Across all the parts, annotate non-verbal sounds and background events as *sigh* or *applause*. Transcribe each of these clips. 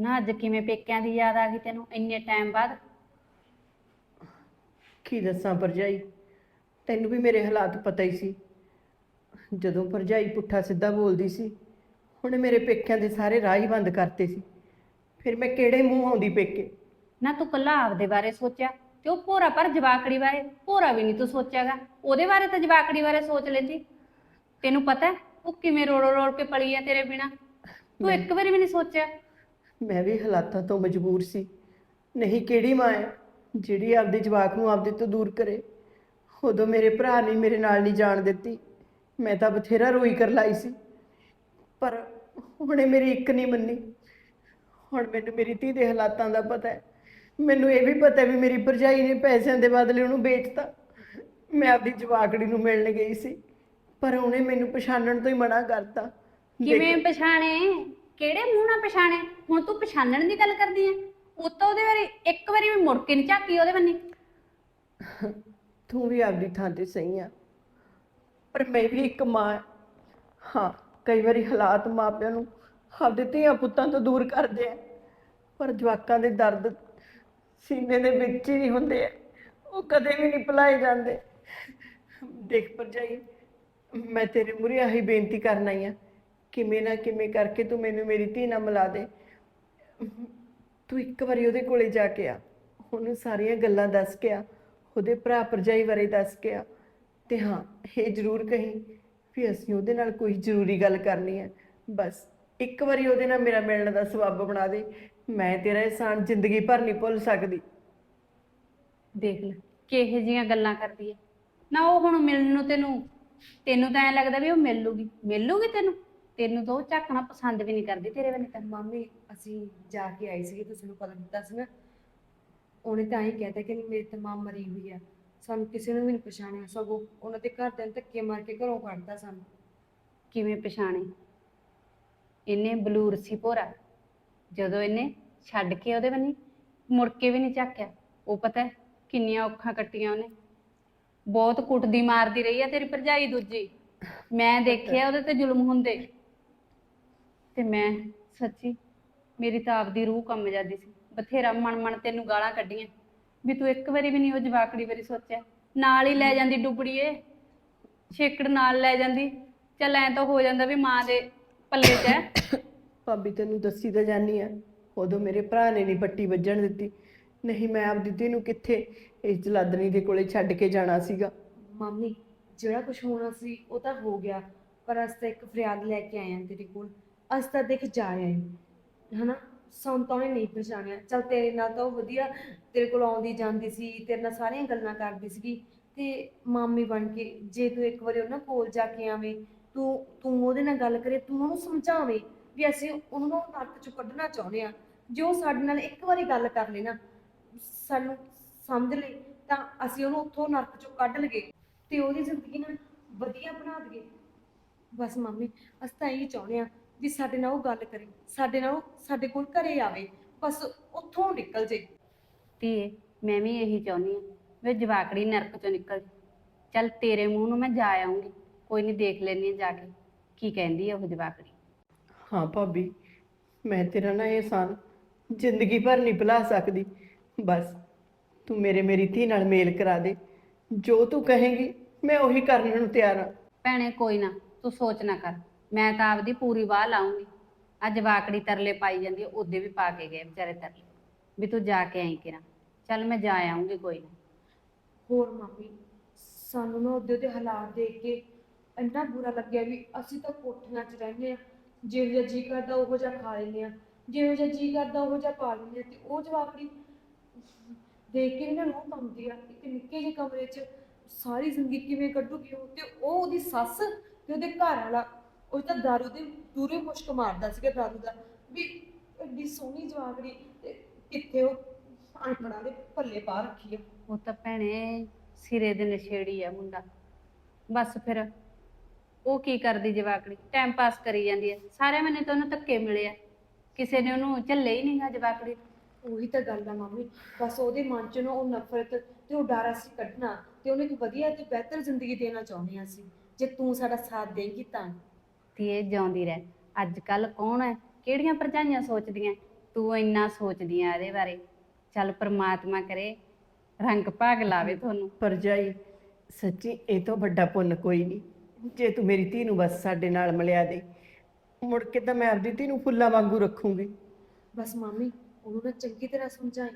ਨਾ ਅੱਜ ਕਿਵੇਂ ਪੇਕਿਆਂ ਦੀ ਯਾਦ ਆ ਗਈ ਤੈਨੂੰ ਇੰਨੇ ਟਾਈਮ ਬਾਅਦ? ਕੀ ਦੱਸਾਂ ਭਰਜਾਈ? ਤੈਨੂੰ ਵੀ ਮੇਰੇ ਹਾਲਾਤ ਪਤਾ ਹੀ ਸੀ। ਜਦੋਂ ਭਰਜਾਈ ਪੁੱਠਾ ਸਿੱਧਾ ਬੋਲਦੀ ਸੀ ਉਹਨੇ ਮੇਰੇ ਪੇਕਿਆਂ ਦੇ ਸਾਰੇ ਰਾਹ ਹੀ ਬੰਦ ਕਰਤੇ ਸੀ। ਫਿਰ ਮੈਂ ਕਿਹੜੇ ਮੂੰਹ ਆਉਂਦੀ ਪੇਕੇ? ਨਾ ਤੂੰ ਕੱਲਾ ਆਪਦੇ ਬਾਰੇ ਸੋਚਿਆ ਤੇ ਉਹ ਭੋਰਾ ਪਰ ਜਵਾਕੜੀ ਬਾਰੇ ਭੋਰਾ ਵੀ ਨਹੀਂ ਤੂੰ ਸੋਚਿਆਗਾ। ਉਹਦੇ ਬਾਰੇ ਤਾਂ ਜਵਾਕੜੀ ਬਾਰੇ ਸੋਚ ਲੈਂਦੀ। ਤੈਨੂੰ ਪਤਾ ਹੈ, ਉਹ ਕਿਵੇਂ ਰੋੜ ਰੋੜ ਕੇ ਪਲੀ ਆ ਤੇਰੇ ਬਿਨਾ? ਤੂੰ ਇੱਕ ਵਾਰੀ ਵੀ ਨਹੀਂ ਸੋਚਿਆ? ਮੈਂ ਵੀ ਹਾਲਾਤਾਂ ਤੋਂ ਮਜਬੂਰ ਸੀ। ਨਹੀਂ ਕਿਹੜੀ ਮਾਂ ਹੈ ਜਿਹੜੀ ਆਪਦੇ ਜਵਾਕ ਨੂੰ ਆਪਦੇ ਤੋਂ ਦੂਰ ਕਰੇ? ਉਦੋਂ ਮੇਰੇ ਭਰਾ ਨੇ ਮੇਰੇ ਨਾਲ ਨਹੀਂ ਜਾਣ ਦਿੱਤੀ। ਮੈਂ ਤਾਂ ਬਥੇਰਾ ਰੋਈ ਕਰ ਲਾਈ ਸੀ। ਪਰ ਉਹਨੇ ਮੇਰੀ ਇੱਕ ਨਹੀਂ ਮੰਨੀ। ਹੁਣ ਮੈਨੂੰ ਮੇਰੀ ਧੀ ਦੇ ਹਾਲਾਤਾਂ ਦਾ ਪਤਾ ਹੈ। ਮੈਨੂੰ ਇਹ ਵੀ ਪਤਾ ਵੀ ਮੇਰੀ ਭਰਜਾਈ ਨੇ ਪੈਸਿਆਂ ਦੇ ਬਦਲੇ ਉਹਨੂੰ ਵੇਚਤਾ। ਮੈਂ ਆਪਦੀ ਜਵਾਕੜੀ ਨੂੰ ਮਿਲਣ ਗਈ ਸੀ। ਪਰ ਉਹਨੇ ਮੈਨੂੰ ਪਛਾਣਨ ਤੋਂ ਹੀ ਮਨਾ ਕਰਤਾ। ਕਿਵੇਂ ਪਛਾਣੇ? ਕਿਹੜੇ ਮੂੰਹ ਨਾਲ ਪਛਾਣੇ ਹੁਣ ਤੂੰ ਪਛਾਣਨ ਦੀ ਗੱਲ ਕਰਦੀ ਐ। ਉਹ ਉਹਦੇ ਵਾਰੀ ਇੱਕ ਵਾਰੀ ਵੀ ਮੁੜ ਕੇ ਨਹੀਂ ਝਾਕੀ ਉਹਦੇ ਬੰਨੀ। ਤੂੰ ਵੀ ਆਪਦੀ ਥਾਂ ਤੇ ਸਹੀ ਆ। ਪਰ ਮੈਂ ਵੀ ਇੱਕ ਮਾਂ ਹਾਂ। ਹਾਂ, ਕਈ ਵਾਰੀ ਹਾਲਾਤ ਮਾਪਿਆਂ ਨੂੰ ਆਪਦੇ ਧੀਆਂ ਪੁੱਤਾਂ ਤੋਂ ਦੂਰ ਕਰਦੇ ਆ ਪਰ ਜਵਾਕਾਂ ਦੇ ਦਰਦ ਸੀਨੇ ਦੇ ਵਿੱਚ ਹੀ ਹੁੰਦੇ ਆ ਉਹ ਕਦੇ ਵੀ ਨਹੀਂ ਭੁਲਾਏ ਜਾਂਦੇ। ਦੇਖ ਭਰਜਾਈ, ਮੈਂ ਤੇਰੇ ਮੂਹਰੇ ਆਹੀ ਬੇਨਤੀ ਕਰਨ ਆਈ ਆ। ਕਿਵੇਂ ਨਾ ਕਿਵੇਂ ਕਰਕੇ ਤੂੰ ਮੈਨੂੰ ਮੇਰੀ ਧੀ ਨਾਲ ਮਿਲਾ ਦੇ। ਤੂੰ ਇੱਕ ਵਾਰੀ ਉਹਦੇ ਕੋਲੇ ਜਾ ਕੇ ਆ। ਉਹਨੂੰ ਸਾਰੀਆਂ ਗੱਲਾਂ ਦੱਸ ਕੇ ਆ। ਉਹਦੇ ਭਰਾ ਭਰਜਾਈ ਬਾਰੇ ਦੱਸ ਕੇ ਆ। ਤੇ ਹਾਂ, ਇਹ ਜ਼ਰੂਰ ਕਹੀਂ ਵੀ ਅਸੀਂ ਉਹਦੇ ਨਾਲ ਕੋਈ ਜ਼ਰੂਰੀ ਗੱਲ ਕਰਨੀ ਹੈ। ਬਸ, ਇੱਕ ਵਾਰੀ ਉਹਦੇ ਨਾਲ ਮੇਰਾ ਮਿਲਣ ਦਾ ਸਬੱਬ ਬਣਾ ਦੇ। ਮੈਂ ਤੇਰਾ ਇਹਸਾਨ ਜ਼ਿੰਦਗੀ ਭਰ ਨਹੀਂ ਭੁੱਲ ਸਕਦੀ। ਦੇਖ ਲੈ, ਕਿਹੋ ਜੀਆਂ ਗੱਲਾਂ ਕਰਦੀ ਹੈ। ਨਾ ਉਹ ਹੁਣ ਮਿਲਣ ਨੂੰ ਤੈਨੂੰ ਤੈਨੂੰ ਤਾਂ ਐ ਲੱਗਦਾ ਵੀ ਉਹ ਮਿਲ ਲੂਗੀ। ਮਿਲ ਲੂਗੀ ਤੈਨੂੰ? ਤੈਨੂੰ ਤਾਂ ਉਹ ਝਾਕਣਾ ਪਸੰਦ ਵੀ ਨਹੀਂ ਕਰਦੀ ਤੇਰੇ ਵੱਲ। ਤਾਂ ਮਾਮੀ ਅਸੀਂ ਜਾ ਕੇ ਆਏ ਸੀਗੇ ਤੁਸੀਂ ਨੂੰ ਪਤਾ ਦਿੱਤਾ ਸੀ ਨਾ। ਉਹਨੇ ਤਾਂ ਹੀ ਕਹਿਤਾ ਕਿ ਮੇਰੀ ਤਾਂ ਮਾਂ ਮਰੀ ਹੋਈ ਆ। ਸਾਨੂੰ ਕਿਸੇ ਨੂੰ ਵੀ ਨਹੀਂ ਪਛਾਣਿਆ ਸਗੋਂ ਉਹਨਾਂ ਦੇ ਘਰ ਦੇ ਧੱਕੇ ਮਾਰ ਕੇ ਘਰੋਂ ਕੱਢਤਾ ਸਾਨੂੰ। ਕਿਵੇਂ ਪਛਾਣੇ? ਇਹਨੇ ਬਲੂਰ ਸੀ ਭੋਰਾ। ਜਦੋਂ ਇਹਨੇ ਛੱਡ ਕੇ ਉਹਦੇ ਬੰਨੀ ਮੁੜ ਕੇ ਵੀ ਨਹੀਂ ਝਾਕਿਆ। ਉਹ ਪਤਾ ਹੈ ਕਿੰਨੀਆਂ ਔਖਾਂ ਕੱਟੀਆਂ ਉਹਨੇ। ਬਹੁਤ ਕੁੱਟਦੀ ਮਾਰਦੀ ਰਹੀ ਆ ਤੇਰੀ ਭਰਜਾਈ ਦੂਜੀ। ਮੈਂ ਦੇਖਿਆ ਉਹਦੇ ਤੇ ਜ਼ੁਲਮ ਹੁੰਦੇ। ਤੇ ਮੈਂ ਸੱਚੀ ਮੇਰੀ ਤਾਂ ਆਪਦੀ ਰੂਹ ਕੰਮ ਜਾਂਦੀ ਸੀ। ਬਥੇਰਾ ਮਨ ਮਨ ਤੈਨੂੰ ਗਾਲਾਂ ਕੱਢੀਆਂ। ਵੀ ਤੂੰ ਇੱਕ ਵਾਰੀ ਵੀ ਨਹੀਂ ਉਹ ਜਵਾਕੜੀ ਬਾਰੇ ਸੋਚਿਆ। ਨਾਲ ਹੀ ਲੈ ਜਾਂਦੀ ਡੁਬੜੀਏ। ਛੇਕੜ ਨਾਲ ਲੈ ਜਾਂਦੀ। ਚੱਲ ਐ ਤਾਂ ਹੋ ਜਾਂਦਾ ਵੀ ਮਾਂ ਦੇ ਪੱਲੇ 'ਚ ਹੈ ਭਾਬੀ ਤੈਨੂੰ ਦੱਸੀ ਤਾਂ ਜਾਨੀ ਆ। ਉਦੋਂ ਮੇਰੇ ਭਰਾ ਨੇ ਨਹੀਂ ਪੱਟੀ ਵੱਜਣ ਦਿੱਤੀ। ਨਹੀਂ ਮੈਂ ਆਪਦੀ ਧੀ ਨੂੰ ਕਿੱਥੇ ਇਸ ਜਲਾਦਨੀ ਦੇ ਕੋਲੇ ਛੱਡ ਕੇ ਜਾਣਾ ਸੀਗਾ। ਮਾਮੀ ਜਿਹੜਾ ਕੁਝ ਹੋਣਾ ਸੀ ਉਹ ਤਾਂ ਹੋ ਗਿਆ। ਪਰ ਅਸੀਂ ਤਾਂ ਇੱਕ ਫਰਿਆਦ ਲੈ ਕੇ ਆਏ ਹਾਂ ਤੇਰੇ ਕੋਲ। ਅਸ ਤਾਂ ਦੇਖ ਜਾ ਆਏ। ਹਨਾ? ਸਾਨੂੰ ਤਾਂ ਉਹਨੇ ਨਹੀਂ ਪਛਾਣਿਆ। ਚਲ ਤੇਰੇ ਨਾਲ ਤਾਂ ਉਹ ਵਧੀਆ, ਤੇਰੇ ਕੋਲ ਆਉਂਦੀ ਜਾਂਦੀ ਸੀ, ਤੇਰੇ ਨਾਲ ਸਾਰੀਆਂ ਗੱਲਾਂ ਕਰਦੀ ਸੀਗੀ। ਤੇ ਮਾਮੀ ਬਣ ਕੇ ਜੇ ਤੂੰ ਇੱਕ ਵਾਰੀ ਉਹਨਾਂ ਕੋਲ ਜਾ ਕੇ ਆਵੇਂ, ਤੂੰ ਤੂੰ ਉਹਦੇ ਨਾਲ ਗੱਲ ਕਰੇ, ਤੂੰ ਉਹਨੂੰ ਸਮਝਾਵੇਂ ਵੀ ਅਸੀਂ ਉਹਨੂੰ ਨਰਕ ਚੋਂ ਕੱਢਣਾ ਚਾਹੁੰਦੇ ਆ ਜੇ ਉਹ ਸਾਡੇ ਨਾਲ ਇੱਕ ਵਾਰੀ ਗੱਲ ਕਰ ਲੈ ਨਾ, ਸਾਨੂੰ ਸਮਝ ਲਈ ਤਾਂ ਅਸੀਂ ਉਹਨੂੰ ਉੱਥੋਂ ਨਰਕ ਚੋਂ ਕੱਢ ਲਗੇ ਤੇ ਉਹਦੀ ਜ਼ਿੰਦਗੀ ਨਾ ਵਧੀਆ ਬਣਾ ਦਈਏ। ਬਸ ਮੰਮੀ, ਅਸੀਂ ਤਾਂ ਇਹੀ ਚਾਹੁੰਦੇ ਆ ਵੀ ਸਾਡੇ ਨਾਲ ਉਹ ਗੱਲ ਕਰੇ ਸਾਡੇ ਨਾਲ ਉਹ ਸਾਡੇ ਕੋਲ ਘਰੇ ਆਵੇ ਬਸ ਉੱਥੋਂ ਨਿਕਲ ਜੇ। ਧੀਏ ਮੈਂ ਵੀ ਇਹੀ ਚਾਹੁੰਦੀ ਆ ਵੀ ਜਵਾਕੜੀ ਨਰਕ ਚੋਂ ਨਿਕਲ। ਚੱਲ ਤੇਰੇ ਮੂੰਹ ਨੂੰ ਮੈਂ ਜਾ ਆਉਂਗੀ ਕੋਈ ਨਹੀਂ ਦੇਖ ਲੈਣੀ ਜਾ ਕੇ ਕੀ ਕਹਿੰਦੀ ਆ ਉਹ ਜਵਾਕੜੀ। ਹਾਂ ਭਾਬੀ ਮੈਂ ਤੇਰਾ ਨਾ ਇਹਸਾਨ ਜ਼ਿੰਦਗੀ ਭਰ ਨਹੀਂ ਭੁਲਾ ਸਕਦੀ। ਬਸ ਤੂੰ ਮੇਰੇ ਮੇਰੀ ਧੀ ਨਾਲ ਮੇਲ ਕਰਾ ਦੇ। ਜੋ ਤੂੰ ਕਹੇਂਗੀ ਮੈਂ ਉਹੀ ਕਰਨ ਨੂੰ ਤਿਆਰ ਹਾਂ। ਭੈਣੇ ਕੋਈ ਨਾ ਤੂੰ ਸੋਚ ਨਾ ਕਰ। ਮੈਂ ਤਾਂ ਆਪਦੀ ਪੂਰੀ ਵਾਹ ਲਾਉਂਗੀ। ਅੱਜ ਵਾਕੜੀ ਤਰਲੇ ਪਾਈ ਜਾਂਦੀ ਆ, ਉਹਦੇ ਵੀ ਪਾ ਕੇ ਗਏ ਵਿਚਾਰੇ ਤਰਲੇ। ਵੀ ਤੂੰ ਜਾ ਕੇ ਆਈ ਕਿਰਾ। ਚੱਲ ਮੈਂ ਜਾ ਆਉਂਗੀ ਕੋਈ ਨਾ। ਹੋਰ ਮੰਮੀ, ਸਾਨੂੰ ਨਾ ਉਹਦੇ ਉਹਦੇ ਹਾਲਾਤ ਦੇਖ ਕੇ ਇੰਨਾ ਬੁਰਾ ਲੱਗਿਆ ਵੀ ਅਸੀਂ ਤਾਂ ਕੋਠੀਆਂ 'ਚ ਰਹਿੰਦੇ ਆ ਜਿਹੋ ਜਿਹਾ ਜੀ ਕਰਦਾ, ਉਹੋ ਜਿਹਾ ਖਾ ਲੈਂਦੇ ਆ ਜਿਹੋ ਜਿਹਾ ਜੀ ਕਰਦਾ, ਉਹੋ ਜਿਹਾ ਪਾ ਲੈਂਦੇ ਆ ਤੇ ਉਹ ਜਵਾਕੜੀ ਦੇਖ ਕੇ ਇਹਨਾਂ ਨੂੰ ਕੰਬਦੀ ਆ, ਇੱਕ ਨਿੱਕੇ ਜਿਹੇ ਕਮਰੇ 'ਚ ਸਾਰੀ ਜ਼ਿੰਦਗੀ ਕਿਵੇਂ ਕੱਢੂਗੀ ਉਹ ਤੇ ਉਹ ਉਹਦੀ ਸੱਸ ਤੇ ਉਹਦੇ ਘਰ ਵਾਲਾ ਉਹ ਤਾਂ ਦਾਰੂ ਦੇ ਦੂਰੇ ਮੁਸ਼ਕ ਮਾਰਦਾ ਸੀਗਾ ਦਾਰੂ ਦਾ। ਵੀ ਐਡੀ ਸੋਹਣੀ ਜਵਾਕੜੀ ਤੇ ਕਿੱਥੇ ਉਹ ਅਣਪੜਾ ਦੇ ਪੱਲੇ ਪਾ ਰੱਖੀ ਆ। ਉਹ ਤਾਂ ਭੈਣੇ ਸਿਰੇ ਦੇ ਨਸ਼ੇੜੀ ਆ ਮੁੰਡਾ। ਬਸ ਫਿਰ ਉਹ ਕੀ ਕਰਦੀ ਜਵਾਕੜੀ? ਟਾਈਮ ਪਾਸ ਕਰੀ ਜਾਂਦੀ ਹੈ ਸਾਰੇ ਮੈਨੇ ਤਾਂ ਉਹਨੂੰ ਧੱਕੇ ਮਿਲੇ ਆ। ਕਿਸੇ ਨੇ ਉਹਨੂੰ ਝੱਲੇ ਹੀ ਨਹੀਂਗਾ ਜਵਾਕੜੀ। ਉਹੀ ਤਾਂ ਗੱਲ ਆ ਮੰਮੀ। ਬਸ ਉਹਦੇ ਮਨ ਚ ਨਾ ਉਹ ਨਫ਼ਰਤ ਤੇ ਉਹ ਡਰ ਅਸੀਂ ਕੱਢਣਾ। ਤੇ ਉਹਨੂੰ ਇੱਕ ਵਧੀਆ ਤੇ ਬਿਹਤਰ ਜ਼ਿੰਦਗੀ ਦੇਣਾ ਚਾਹੁੰਦੇ ਹਾਂ ਅਸੀਂ। ਜੇ ਤੂੰ ਸਾਡਾ ਸਾਥ ਦੇਂਗੀ ਤਾਂ। ਧੀਏ ਜਿਉਂਦੀ ਰਹਿ। ਅੱਜ ਕੱਲ ਕੌਣ ਹੈ? ਕਿਹੜੀਆਂ ਭਰਜਾਈਆਂ ਸੋਚਦੀਆਂ? ਤੂੰ ਤੂੰ ਇੰਨਾ ਸੋਚਦੀ ਆ ਇਹਦੇ ਬਾਰੇ। ਚੱਲ ਪ੍ਰਮਾਤਮਾ ਕਰੇ ਰੰਗ ਭਾਗ ਲਾਵੇ ਤੁਹਾਨੂੰ। ਪਰਜਾਈ ਸੱਚੀ ਇਹ ਤੋਂ ਵੱਡਾ ਪੁੰਨ ਕੋਈ ਨਹੀਂ। ਜੇ ਤੂੰ ਮੇਰੀ ਧੀ ਨੂੰ ਬਸ ਸਾਡੇ ਨਾਲ ਮਿਲਿਆ ਦੇ ਮੁੜ ਕੇ ਤਾਂ ਮੈਂ ਆਪਦੀ ਧੀ ਨੂੰ ਫੁੱਲਾਂ ਵਾਂਗੂ ਰੱਖੂੰਗੀ। ਬਸ ਮਾਮੀ ਉਹਨੂੰ ਨਾ ਚੰਗੀ ਤਰ੍ਹਾਂ ਸਮਝਾਈ।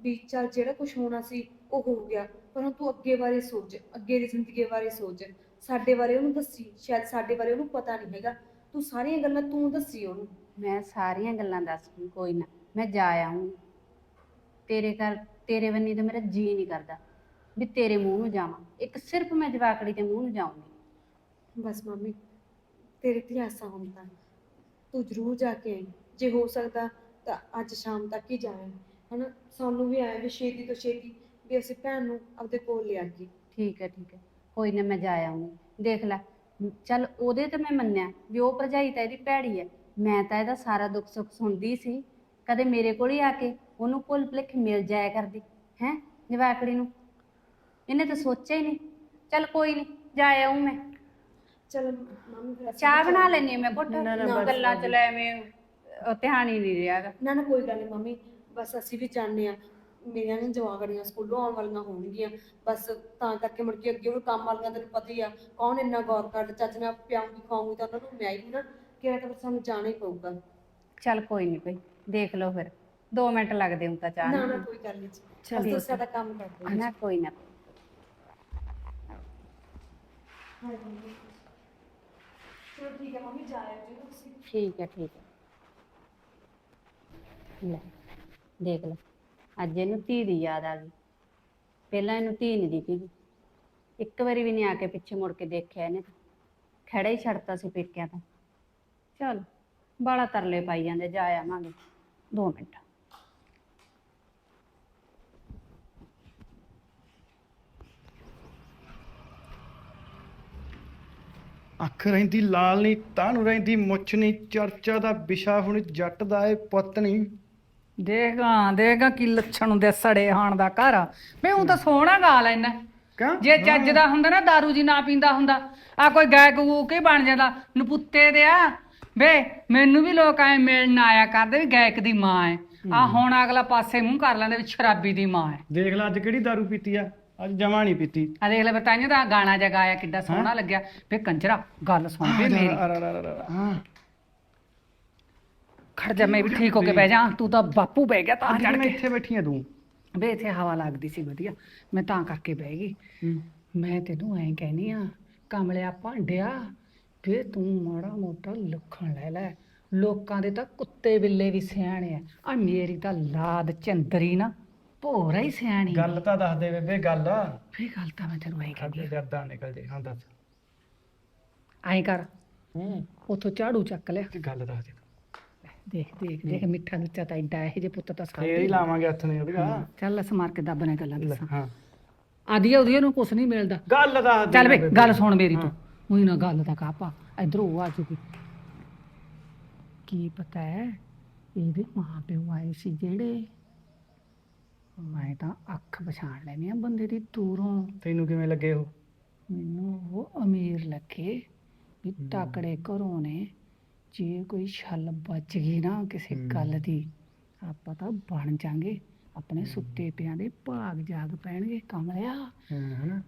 ਵੀ ਚੱਲ ਜਿਹੜਾ ਕੁਝ ਹੋਣਾ ਸੀ ਉਹ ਹੋ ਗਿਆ। ਪਰ ਹੁਣ ਤੂੰ ਅੱਗੇ ਬਾਰੇ ਸੋਚ ਅੱਗੇ ਦੀ ਜ਼ਿੰਦਗੀ ਬਾਰੇ ਸੋਚ। ਸਾਡੇ ਬਾਰੇ ਉਹਨੂੰ ਦੱਸੀ ਸ਼ਾਇਦ ਸਾਡੇ ਬਾਰੇ ਉਹਨੂੰ ਪਤਾ ਨਹੀਂ ਹੈਗਾ। ਤੂੰ ਸਾਰੀਆਂ ਗੱਲਾਂ ਤੂੰ ਦੱਸੀ ਉਹਨੂੰ। ਮੈਂ ਸਾਰੀਆਂ ਗੱਲਾਂ ਦੱਸ ਕੋਈ ਨਾ। ਮੈਂ ਜਾ ਆਊਂ। ਤੇਰੇ ਘਰ ਤੇਰੇ ਬੰਨੀ ਤਾਂ ਮੇਰਾ ਜੀ ਨਹੀਂ ਕਰਦਾ ਵੀ ਤੇਰੇ ਮੂੰਹ ਨੂੰ ਜਾਵਾਂ। ਇੱਕ ਸਿਰਫ ਮੈਂ ਜਵਾਕੜੀ ਦੇ ਮੂੰਹ ਨੂੰ ਜਾਊਂਗੀ। ਬਸ ਮੰਮੀ ਤੇਰੇ ਤੇ ਆਸਾਂ ਹੁਣ ਤਾਂ ਤੂੰ ਜ਼ਰੂਰ ਜਾ ਕੇ ਆਈ। ਜੇ ਹੋ ਸਕਦਾ ਤਾਂ ਅੱਜ ਸ਼ਾਮ ਤੱਕ ਹੀ ਜਾਏ ਹਨਾ? ਸਾਨੂੰ ਵੀ ਆਇਆ ਵੀ ਛੇਤੀ ਤੋਂ ਛੇਤੀ ਵੀ ਅਸੀਂ ਭੈਣ ਨੂੰ ਆਪਦੇ ਕੋਲ ਲਿਆ ਕੇ ਠੀਕ ਹੈ ਠੀਕ ਹੈ। ਕੋਈ ਨਾ ਮੈਂ ਜਾ ਆਊਂਗੀ। ਦੇਖ ਲੈ ਚੱਲ ਉਹਦੇ ਤਾਂ ਮੈਂ ਮੰਨਿਆ ਵੀ ਉਹ ਭਰਜਾਈ ਤਾਂ ਇਹਦੀ ਭੈੜੀ ਹੈ ਮੈਂ ਤਾਂ ਇਹਦਾ ਸਾਰਾ ਦੁੱਖ ਸੁੱਖ ਸੁਣਦੀ ਸੀ। ਕਦੇ ਮੇਰੇ ਕੋਲ ਹੀ ਆ ਕੇ ਉਹਨੂੰ ਭੁੱਲ ਭੁਲੇਖੇ ਮਿਲ ਜਾਇਆ ਕਰਦੀ ਹੈ ਜਵਾਕੜੀ ਨੂੰ? ਇਹਨੇ ਤਾਂ ਸੋਚਿਆ ਹੀ ਨਹੀਂ। ਚੱਲ ਕੋਈ ਨਹੀਂ ਜਾ ਆਊਂ ਮੈਂ। ਚਲ ਮੰਮੀ ਫਿਰ ਅਸੀਂ ਚਾਹ ਬਣਾ ਲੈਣੀ ਮੈਂ ਘੁੱਟ। ਨਾ, ਨਾ, ਬਸ, ਗੱਲਾਂ ਚ ਬਸ। ਲੈ ਐਵੇਂ ਅਹ, ਧਿਆਨ ਹੀ ਨਹੀਂ ਰਿਹਾਗਾ ਨਾ ਨਾ ਕੋਈ ਗੱਲ ਨਹੀਂ ਮੰਮੀ। ਬਸ ਅਸੀਂ ਵੀ ਜਾਣਦੇ ਆ ਮੇਰੀਆਂ ਨੇ ਜਵਾਗੜੀਆਂ ਸਕੂਲੋਂ ਆਉਣ ਵਾਲੀਆਂ ਹੋਣਗੀਆਂ। ਬਸ ਤਾਂ ਕਰਕੇ ਮੁੜ ਕੇ ਅੱਗੇ ਉਹ ਕੰਮ ਵਾਲੀਆਂ ਤੈਨੂੰ ਪਤਾ ਹੀ ਆ ਕੌਣ ਇੰਨਾ ਗੌਰ ਕਰਦਾ ਚੱਜ ਨਾਲ ਪਿਆਉਂਗੀ ਖਾਉਂਗੀ ਤਾਂ ਉਹਨਾਂ ਨੂੰ ਮੈਂ ਹੀ ਨਾ ਕਿਹਾ ਤਾਂ ਫਿਰ ਸਾਨੂੰ ਜਾਣਾ ਹੀ ਪਊਗਾ। ਚੱਲ ਕੋਈ ਨਹੀਂ ਭਾਈ ਦੇਖ ਲਓ ਫਿਰ। 2 ਮਿੰਟ ਲੱਗਦੇ ਹੁਣ ਤਾਂ ਚਾਹ ਨਾ ਨਾ। ਨੂੰ ਕੋਈ ਗੱਲ ਨਹੀਂ ਚੱਲ ਅਸੀਂ ਤਾਂ ਸਾਡਾ ਕੰਮ ਕਰਦੇ ਹਾਂ। ਨਾ ਕੋਈ ਨਾ। ਚਲੋ ਠੀਕ ਹੈ ਮੰਮੀ ਜਾ ਆਇਓ ਜੀ ਤੁਸੀਂ। ਠੀਕ ਹੈ ਠੀਕ ਹੈ ਲੈ ਦੇਖ ਲੈ। ਅੱਜ ਇਹਨੂੰ ਧੀ ਦੀ ਯਾਦ ਆ ਗਈ। ਪਹਿਲਾਂ ਇਹਨੂੰ ਧੀ ਨਹੀਂ ਦਿਖੀ ਇੱਕ ਵਾਰੀ ਵੀ ਨਹੀਂ ਆ ਕੇ ਪਿੱਛੇ ਮੁੜ ਕੇ ਦੇਖਿਆ ਇਹਨੇ ਤਾਂ। ਖੜਾ ਹੀ ਛੱਡਤਾ ਸੀ ਪੇਕਿਆਂ ਤੋਂ। ਚਲ, ਬਾਲਾ ਤਰਲੇ ਪਾਈ ਜਾਂਦੇ, ਜਾ ਆਵਾਂਗੇ। 2 ਮਿੰਟ। ਅੱਖ ਰਹਿੰਦੀ ਲਾਲ ਨਹੀਂ ਤਾਂ ਨੂੰ ਰਹਿੰਦੀ ਮੁੱਛ ਨਹੀਂ ਚਰਚਾ ਦਾ ਵਿਸ਼ਾ ਹੁਣ ਜੱਟ ਦਾ ਏ ਪੁੱਤ ਨਹੀਂ ਦੇਖਾਂ ਦੇਖਾਂ ਕੀ ਲੱਛਣ ਹੁੰਦੇ ਸੜੇ ਹਾਣ ਦਾ ਘਰ। ਮੈਂ ਉਹ ਤਾਂ ਸੋਹਣਾ ਗਾ ਲੈਣਾ ਕਿਉਂ? ਜੇ ਚੱਜ ਦਾ ਹੁੰਦਾ ਨਾ दारू ਜੀ ਨਾ ਪੀਂਦਾ ਹੁੰਦਾ। ਆ ਕੋਈ ਗਾਇਕ ਗੂਕ ਹੀ ਬਣ ਜਾਂਦਾ ਨਪੁੱਤੇ ਦੇ ਆ। ਵੇ ਮੈਨੂੰ ਵੀ ਲੋਕ ਐ ਮਿਲਣ ਆਇਆ ਕਰਦੇ ਵੀ ਗਾਇਕ ਦੀ ਮਾਂ ਐ। ਆ ਹੁਣ ਅਗਲਾ ਪਾਸੇ ਮੂੰਹ ਕਰ ਲੈਂਦੇ ਵੀ ਸ਼ਰਾਬੀ ਦੀ ਮਾਂ ਐ। ਦੇਖ ਲੈ ਅੱਜ ਕਿਹੜੀ ਦਾਰੂ ਪੀਤੀ ਆ? ਅੱਜ ਜਮਾ ਨਹੀਂ ਪੀਤੀ। ਆ ਦੇਖ ਲੈ ਬਤਾਈਆਂ ਦਾ ਗਾਣਾ ਜਗਾਇਆ ਕਿੱਡਾ ਸੋਹਣਾ ਲੱਗਿਆ। ਵੇ ਕੰਜਰਾ ਗੱਲ ਸੁਣ ਵੀ ਮੇਰੀ। ਹਾਂ। ਖੜ ਜਾ ਮੈਂ ਵੀ ਠੀਕ ਹੋ ਕੇ ਬਹਿ ਜਾ। ਤੂੰ ਤਾਂ ਬਾਪੂ ਬਹਿ ਗਿਆ ਤਾਂ ਚੜ ਮੈਂ ਕੇ। ਇੱਥੇ ਬੈਠੀ ਆ ਤੂੰ? ਵੇ ਇੱਥੇ ਹਵਾ ਲੱਗਦੀ ਸੀ ਵਧੀਆ। ਮੈਂ ਤਾਂ ਕਰਕੇ ਬਹਿ ਗਈ। ਮੈਂ ਤੈਨੂੰ ਐਂ ਕਹਿਨੀ ਆ ਕਮਲਿਆ ਭਾਂਡਿਆ ਵੇ ਤੂੰ ਮਾੜਾ ਮੋਟਾ ਲੱਖਣ ਲੈ ਲੈ। ਲੋਕਾਂ ਦੇ ਤਾਂ ਕੁੱਤੇ ਬਿੱਲੇ ਵੀ ਸਿਆਣੇ ਆ। ਆ ਮੇਰੀ ਤਾਂ ਲਾਦ ਚੰਦਰੀ ਨਾ ਭੋਰਾ ਹੀ ਸਿਆਣੀ। ਗੱਲ ਤਾਂ ਦੱਸ ਦੇ ਬੇਬੇ ਗੱਲ। ਫੇ ਗੱਲ ਤਾਂ ਮੈਂ ਤੈਨੂੰ ਐਂ ਸਾਡੇ ਕਹਿੰਦੀ ਦਰਦਾਂ ਨਿਕਲ ਜੇ ਹਾਂ ਦੱਸ। ਐਂ ਕਰ। ਹੂੰ। ਉਥੋਂ ਝਾੜੂ ਚੱਕ ਲਿਆ। ਤੇ ਗੱਲ ਦੱਸ ਦੇ। ਦੇਖ ਦੇਖ ਦੇਖ ਮਿੱਠਾ ਨੁੱਚਾ ਤਾਂ ਐਡਾ ਇਹ ਜੇ ਪੁੱਤ ਤਾਂ ਫੇਰ ਹੀ ਸਾਡੇ ਲਾਵਾਂਗੇ ਹੱਥ ਨੇ ਉਹਦੀਆਂ ਚੱਲ ਸਮਾਰ ਕੇ ਦੱਬਣੇ ਗੱਲਾਂ ਦੱਸਾਂ। ਹਾਂ। ਆਦੀ ਉਹਦੀ ਨੂੰ ਕੁਛ ਨਹੀਂ ਮਿਲਦਾ। ਗੱਲ ਦੇ ਚੱਲ ਵੇ। ਗੱਲ ਸੁਣ ਮੇਰੀ ਤੂੰ। ਉਹੀ ਨਾ ਗੱਲ ਦਾ ਕਾਪਾ। ਇਧਰੋਂ ਉਹ ਆ ਚੁੱਕੀ। ਕੀ ਪਤਾ ਹੈ ਇਹਦੇ ਮਾਂ ਪਿਓ ਆਏ ਸੀ ਜਿਹੜੇ? ਮੈਂ ਤਾਂ ਅੱਖ ਪਛਾਣ ਲੈਣੀ ਆ ਬੰਦੇ ਦੀ ਦੂਰੋਂ। ਤੈਨੂੰ ਕਿਵੇਂ ਲੱਗੇ ਉਹ? ਮੈਨੂੰ ਉਹ ਅਮੀਰ ਲੱਗੇ ਵੀ ਤਕੜੇ ਘਰੋਂ ਨੇ। ਜੇ ਕੋਈ ਛਲ ਬਚ ਗਈ ਨਾ ਕਿਸੇ। ਗੱਲ ਦੀ ਆਪਾਂ ਤਾਂ ਬਣ ਜਾਾਂਗੇ। ਆਪਣੇ ਸੁੱਤੇ ਪਿਆਂ ਦੇ ਭਾਗ ਜਾਗ ਪੈਣਗੇ ਕਮਲਿਆ। ਹਾਂ ਹਨਾ?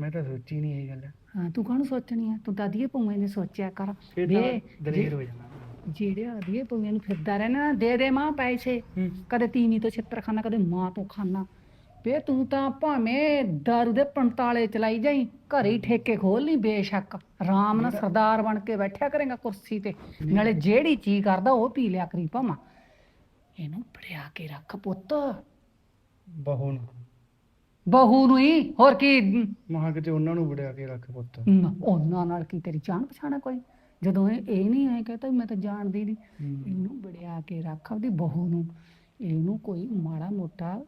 ਮੈਂ ਤਾਂ ਸੋਚੀ ਨਹੀਂ ਇਹ ਗੱਲ। ਹਾਂ ਤੂੰ ਕਾਹਨੂੰ ਸੋਚਣੀ ਆ? ਤੂੰ ਦਾਦੀਏ ਪੂਏ ਨੇ ਸੋਚਿਆ ਕਰ। ਫੇਰ ਵੇ, ਤਾਂ ਦਲੇਰ ਹੋ ਜਾਣਾ। ਜਿਹੜੇ ਆਦੀਏ ਪੂਏ ਨੂੰ ਫਿਰਦਾ ਰਹਿਣਾ ਨਾ, ਦੇ ਦੇ ਮਾਂ ਪੈਸੇ। ਹੂੰ। ਕਦੇ ਤੀਵੀਂ ਤੋਂ ਛਿੱਤਰ ਖਾਣਾ ਕਦੇ ਮਾਂ ਤੋਂ ਖਾਣਾ ਵੇ ਤੂੰ ਤਾਂ ਭਾਵੇਂ ਦਾਰੂ ਦੇ ਪੰਤਾਲੇ ਚਲਾਈ ਜਾਈ ਘਰੇ ਹੀ ਠੇਕੇ ਖੋਲ ਲਈ ਬੇਸ਼ੱਕ। ਆਰਾਮ ਨਾਲ ਸਰਦਾਰ ਬਣ ਕੇ ਬੈਠਿਆ ਕਰੇਗਾ ਕੁਰਸੀ ਤੇ। ਨਾਲੇ ਜਿਹੜੀ ਚੀਜ਼ ਕਰਦਾ ਉਹ ਪੀ ਲਿਆ ਕਰੀ ਭਾਵਾਂ। ਇਹਨੂੰ ਪੜਿਆ ਕੇ ਰੱਖ ਪੁੱਤ। ਬਹੂ ਨੂੰ। ਬਹੂ ਨੂੰ ਹੀ? ਹੋਰ ਕੀ? ਮਹਾ ਕਿਤੇ ਉਹਨਾਂ ਨੂੰ ਵੜਿਆ ਕੇ ਰੱਖ ਪੁੱਤ। ਨਾ, ਉਹਨਾਂ ਨਾਲ ਕੀ ਤੇਰੀ ਜਾਣ ਪਛਾਣਾ ਕੋਈ? ਜਦੋਂ ਇਹ ਇਹ ਨਹੀਂ ਐ ਕਹਤਾ ਮੈਂ ਤਾਂ ਜਾਣਦੀ ਨਹੀਂ। ਇਹਨੂੰ ਬੜਿਆ ਕੇ ਰੱਖ ਆਪਦੀ ਬਹੂ ਨੂੰ। ਇਹਨੂੰ ਕੋਈ ਮਾੜਾ ਮੋਟਾ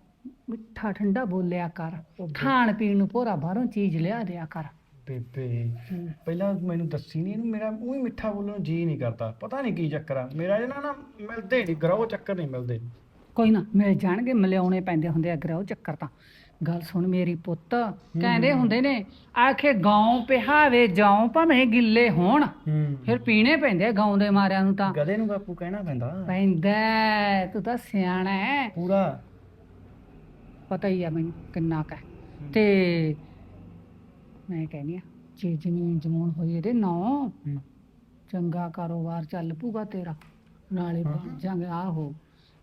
ਮਿੱਠਾ ਠੰਡਾ ਬੋਲਿਆ ਕਰ। ਖਾਣ ਪੀਣ ਨੂੰ ਭੋਰਾ ਬਾਹਰੋਂ ਚੀਜ਼ ਲਿਆ ਦਿਆ ਕਰ। ਬੇਬੇ ਪਹਿਲਾਂ ਮੈਨੂੰ ਦੱਸੀ ਨਹੀਂ ਇਹਨੂੰ ਮੇਰਾ ਉਹੀ ਮਿੱਠਾ ਬੋਲਣ ਨੂੰ ਜੀ ਨਹੀਂ ਕਰਦਾ। ਪਤਾ ਨਹੀਂ ਕੀ ਚੱਕਰ ਆ। ਮੇਰਾ ਇਹਨਾਂ ਨਾ ਮਿਲਦੇ ਨਹੀਂ ਗਰੋ ਚੱਕਰ ਨਹੀਂ ਮਿਲਦੇ। ਕੋਈ ਨਾ ਮਿਲ ਜਾਣਗੇ ਮਿਲਿਆਉਣੇ ਪੈਂਦੇ ਹੁੰਦੇ ਆ ਗਰਾਉ ਚੱਕਰ ਤਾਂ। ਗੱਲ ਸੁਣ ਮੇਰੀ ਪੁੱਤ ਕਹਿੰਦੇ ਹੁੰਦੇ ਨੇ ਆਖੇ ਗਾਉਂ ਪਿਹਾਵੇ ਜਾਉ ਭਾਵੇਂ ਗਿੱਲੇ ਹੋਣ। ਹੂੰ। ਫਿਰ ਪੀਣੇ ਪੈਂਦੇ ਆ ਗਾਉਂ ਦੇ ਮਾਰਿਆਂ ਨੂੰ ਤਾਂ। ਗਲੇ ਨੂੰ ਬਾਪੂ ਕਹਿਣਾ ਪੈਂਦਾ। ਪੈਂਦਾ ਹੈ, ਤੂੰ ਤਾਂ ਸਿਆਣਾ ਹੈ ਪੂਰਾ। ਪਤਾ ਹੀ ਆ ਮੈਨੂੰ ਕਿੰਨਾ ਕੁ ਹੈ। ਤੇ ਮੈਂ ਕਹਿੰਦੀ ਆ ਜੇ ਜ਼ਮੀਨ ਜਮੂਨ ਹੋਈ ਇਹਦੇ ਨਾਂ ਹੂੰ। ਚੰਗਾ ਕਾਰੋਬਾਰ ਚੱਲ ਪੂਗਾ ਤੇਰਾ ਨਾਲੇ ਬਣ ਜਾਂਗੇ ਆਹੋ।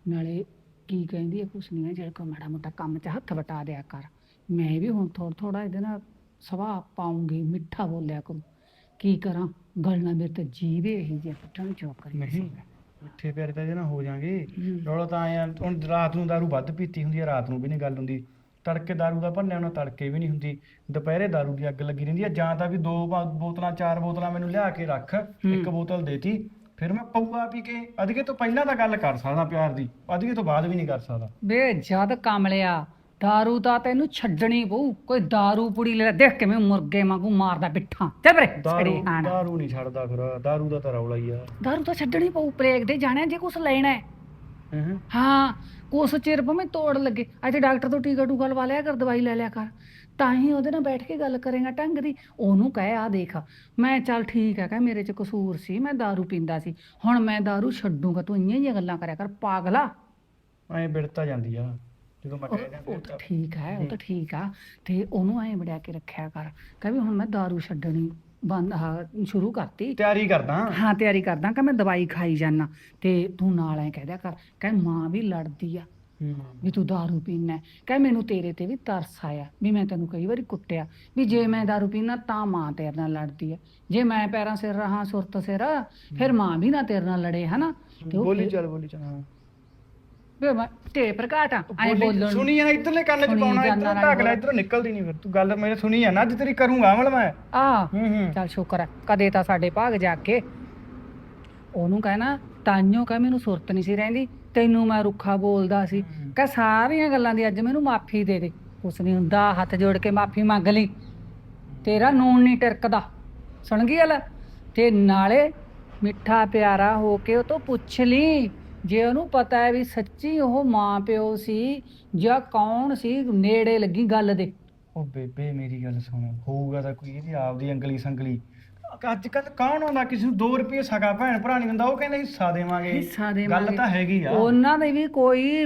ਨਾਲੇ ਕੀ ਕਹਿੰਦੀ ਹੈ ਕੁਛ ਨਹੀਂ ਹੈ ਜਿਹੜਾ ਕੋ ਮਾੜਾ ਮੋਟਾ ਕੰਮ 'ਚ ਹੱਥ ਵਟਾ ਦਿਆ ਕਰ। ਮੈਂ ਵੀ ਹੁਣ ਥੋੜਾ ਥੋੜਾ ਇਹਦੇ ਨਾਲ ਸੁਭਾਅ ਪਾਉਂਗੀ ਮਿੱਠਾ ਬੋਲਿਆ ਕਰੂੰ। ਕੀ ਕਰਾਂ? ਗੱਲ ਨਾ ਮੇਰੇ ਤੇ ਜੀਵੇ ਇਹੀ ਜਿਹਾ ਪੁੱਟਣ ਚੋਕਰੀ ਨਹੀਂ ਮਿੱਠੇ ਪਿਆਰੇ ਤਾਂ ਇਹਦੇ ਨਾਲ ਹੋ ਜਾਾਂਗੇ। ਰੌਲਾ ਤਾਂ ਆਇਆ ਹੁਣ ਰਾਤ ਨੂੰ ਦਾਰੂ ਵੱਧ ਪੀਤੀ ਹੁੰਦੀ ਹੈ ਰਾਤ ਨੂੰ ਵੀ ਨਹੀਂ ਗੱਲ ਹੁੰਦੀ। ਤੜਕੇ ਦਾਰੂ ਦਾ ਭੰਨਿਆ ਉਹਨਾਂ ਤੜਕੇ ਵੀ ਨਹੀਂ ਹੁੰਦੀ। ਦੁਪਹਿਰੇ ਦਾਰੂ ਦੀ ਅੱਗ ਲੱਗੀ ਰਹਿੰਦੀ ਹੈ ਜਾਂ ਤਾਂ ਵੀ ਦੋ ਬਾ- ਬੋਤਲਾਂ ਚਾਰ ਬੋਤਲਾਂ ਮੈਨੂੰ ਲਿਆ ਕੇ ਰੱਖ ਇੱਕ ਬੋਤਲ ਦੇਤੀ ਫਿਰ ਮੈਂ ਪਊਆ ਪੀ ਕੇ ਅਧਿਕੇ ਤੋਂ ਪਹਿਲਾਂ ਤਾਂ ਗੱਲ ਕਰ ਸਕਦਾ ਪਿਆਰ ਦੀ ਅਧਿਕੇ ਤੋਂ ਬਾਅਦ ਵੀ ਨਹੀਂ ਕਰ ਸਕਦਾ। ਵੇ ਜਦ ਕਮਲਿਆ। दारू ਤਾਂ ਤੈਨੂੰ ਛੱਡਣੀ ਪਊ ਕੋਈ दारू ਪੁੜੀ ਲੈ ਦੇਖ ਕਿਵੇਂ ਮੁਰਗੇ ਵਾਂਗੂ ਮਾਰਦਾ ਬਿੱਠਾ ਚੱਲ ਬਰੇ ਦਾਰੂ ਛੜੇ ਆਣਾ ਦਾਰੂ ਨਹੀਂ ਛੱਡਦਾ ਫਿਰ ਦਾਰੂ ਦਾ ਤਾਂ ਰੌਲਾ ਹੀ ਆ दारू ਤਾਂ ਛੱਡਣੀ ਪਊ ਪ੍ਰੇਗ ਦੇ ਜਾਣਾ ਜੇ ਕੁਛ ਲੈਣਾ ਹੈ ਹਾਂ ਹਾਂ ਕੁਛ ਚਿਰ ਭਾਵੇਂ ਤੋੜ ਲੱਗੇ ਇੱਥੇ ਡਾਕਟਰ ਤੋਂ ਟੀਕਾ ਟੂਕਾ ਲਵਾ ਲਿਆ ਕਰ ਦਵਾਈ ਲੈ ਲਿਆ ਕਰ ਤਾਂ ਹੀ ਉਹਦੇ ਨਾਲ ਬੈਠ ਕੇ ਗੱਲ ਕਰੇਗਾ ਢੰਗ ਦੀ ਉਹਨੂੰ ਕਹਿ ਆ ਦੇਖ ਮੈਂ ਚੱਲ ਠੀਕ ਹੈ ਕਹ ਮੇਰੇ ਚ ਕਸੂਰ ਸੀ ਮੈਂ दारू ਪੀਂਦਾ ਸੀ ਹੁਣ ਮੈਂ दारू ਛੱਡੂਗਾ ਤੂੰ ਇੰਨੀਆਂ ਜਿਹੀਆਂ ਗੱਲਾਂ ਕਰਿਆ ਕਰ ਪਾਗਲਾ ਐਂ ਬਿੜਤਾ ਜਾਂਦੀ ਆ ਜਦੋਂ ਮੈਂ ਕਹਿ ਉਹ ਤਾਂ ਦਿਆਂ ਠੀਕ ਹੈ ਉਹ ਤਾਂ ਠੀਕ ਆ ਤੇ ਉਹਨੂੰ ਐਂ ਵੜਿਆ ਕੇ ਰੱਖਿਆ ਕਰ ਕਹ ਵੀ ਹੁਣ ਮੈਂ दारू ਛੱਡਣੀ ਬੰਦ ਆਹ ਸ਼ੁਰੂ ਕਰਤੀ ਤਿਆਰੀ ਕਰਦਾ ਹਾਂ ਤਿਆਰੀ ਕਰਦਾ ਕਿ ਮੈਂ ਦਵਾਈ ਖਾਈ ਜਾਨਾ ਤੇ ਤੂੰ ਨਾਲ ਐ ਕਹਿ ਦਿਆ ਕਰ ਕਹ ਮਾਂ ਵੀ ਲੜਦੀ ਆ ਹੂੰ ਵੀ ਤੂੰ दारू ਪੀਣਾ ਕਹ ਮੈਨੂੰ ਤੇਰੇ ਤੇ ਵੀ ਤਰਸ ਆਇਆ ਵੀ ਮੈਂ ਤੈਨੂੰ ਕਈ ਵਾਰੀ ਕੁੱਟਿਆ ਵੀ ਜੇ ਮੈਂ दारू ਪੀਣਾ ਤਾਂ ਮਾਂ ਤੇਰੇ ਨਾਲ ਲੜਦੀ ਆ ਜੇ ਮੈਂ ਪੈਰਾਂ ਸਿਰ ਰਹਾ ਸੁਰਤ ਸਿਰ ਫਿਰ ਮਾਂ ਵੀ ਨਾ ਤੇਰੇ ਨਾਲ ਲੜੇ ਹਨਾ ਤੇ ਉਹ ਬੋਲੀ ਫਿਰ- ਚੱਲ ਬੋਲੀ ਚੱਲ ਹਾਂ ਵੀ ਮੈਂ ਤੇ ਪ੍ਰਕਾਟਾ ਐ ਬੋਲੀ- ਬੋਲਣ ਸੁਣੀ ਜਾਣਾ ਇਧਰਲੇ ਕੰਨ ਚ ਸੁਣੀ ਪਾਉਣਾ ਜਾਂਦਾ ਇਧਰ ਨਾਲ ਢੱਕ ਲੈ ਇਧਰੋਂ ਨਿਕਲਦੀ ਨਹੀਂ ਫਿਰ ਤੂੰ ਗੱਲ ਮੇਰੇ ਸੁਣੀ ਆ ਨਾ ਅੱਜ ਤੇਰੀ ਕਰੂੰਗਾ ਅਮਲ ਮੈਂ। ਆ ਹੂੰ ਹੂੰ। ਚੱਲ ਸ਼ੁਕਰ ਹੈ ਕਦੇ ਤਾਂ ਸਾਡੇ ਭਾਗ ਜਾ ਕੇ। ਉਹਨੂੰ ਕਹਿਣਾ ਤਾਈਓ ਕਹ ਮੈਨੂੰ ਸੁਰਤ ਨਹੀਂ ਸੀ ਰਹਿੰਦੀ ਤੈਨੂੰ ਮੈਂ ਰੁੱਖਾ ਬੋਲਦਾ ਸੀ। ਕਹ ਸਾਰੀਆਂ ਗੱਲਾਂ ਦੀ ਅੱਜ ਮੈਨੂੰ ਮਾਫੀ ਦੇ ਦੇ। ਕੁਛ ਨਹੀਂ ਹੁੰਦਾ ਹੱਥ ਜੋੜ ਕੇ ਮਾਫੀ ਮੰਗ ਲਈ। ਤੇਰਾ ਨੂਨ ਨਹੀਂ ਟਿਰਕਦਾ। ਸੁਣ ਗਈ ਗੱਲ? ਤੇ ਨਾਲੇ ਮਿੱਠਾ ਪਿਆਰਾ ਹੋ ਕੇ ਉਹ ਤੋਂ ਪੁੱਛ ਲਈ। ਜੇ ਉਹਨੂੰ ਪਤਾ ਹੈ ਵੀ ਸੱਚੀ ਉਹ ਮਾਂ ਪਿਓ ਸੀ ਜਾਂ ਕੌਣ ਸੀ ਨੇੜੇ ਲੱਗੀ ਗੱਲ ਦੇ। ਉਹ ਬੇਬੇ ਮੇਰੀ ਗੱਲ ਸੁਣ। ਹੋਊਗਾ ਤਾਂ ਕੋਈ ਇਹਦੀ ਆਪਦੀ ਅੰਗਲੀ ਸੰਗਲੀ। ਅੱਜ ਕੱਲ ਕੌਣ ਆਉਂਦਾ? ਕਿਸੇ ਨੂੰ 2 ਰੁਪਏ ਸਗਾ ਭੈਣ ਭਰਾ ਨਹੀਂ ਦਿੰਦਾ ਉਹ ਕਹਿੰਦੇ ਹਿੱਸਾ ਦੇਵਾਂਗੇ। ਹਿੱਸਾ ਗੱਲ ਦੇਵਾਂਗੇ। ਤਾਂ ਹੈਗੀ ਆ। ਉਹਨਾਂ ਦੇ ਵੀ ਕੋਈ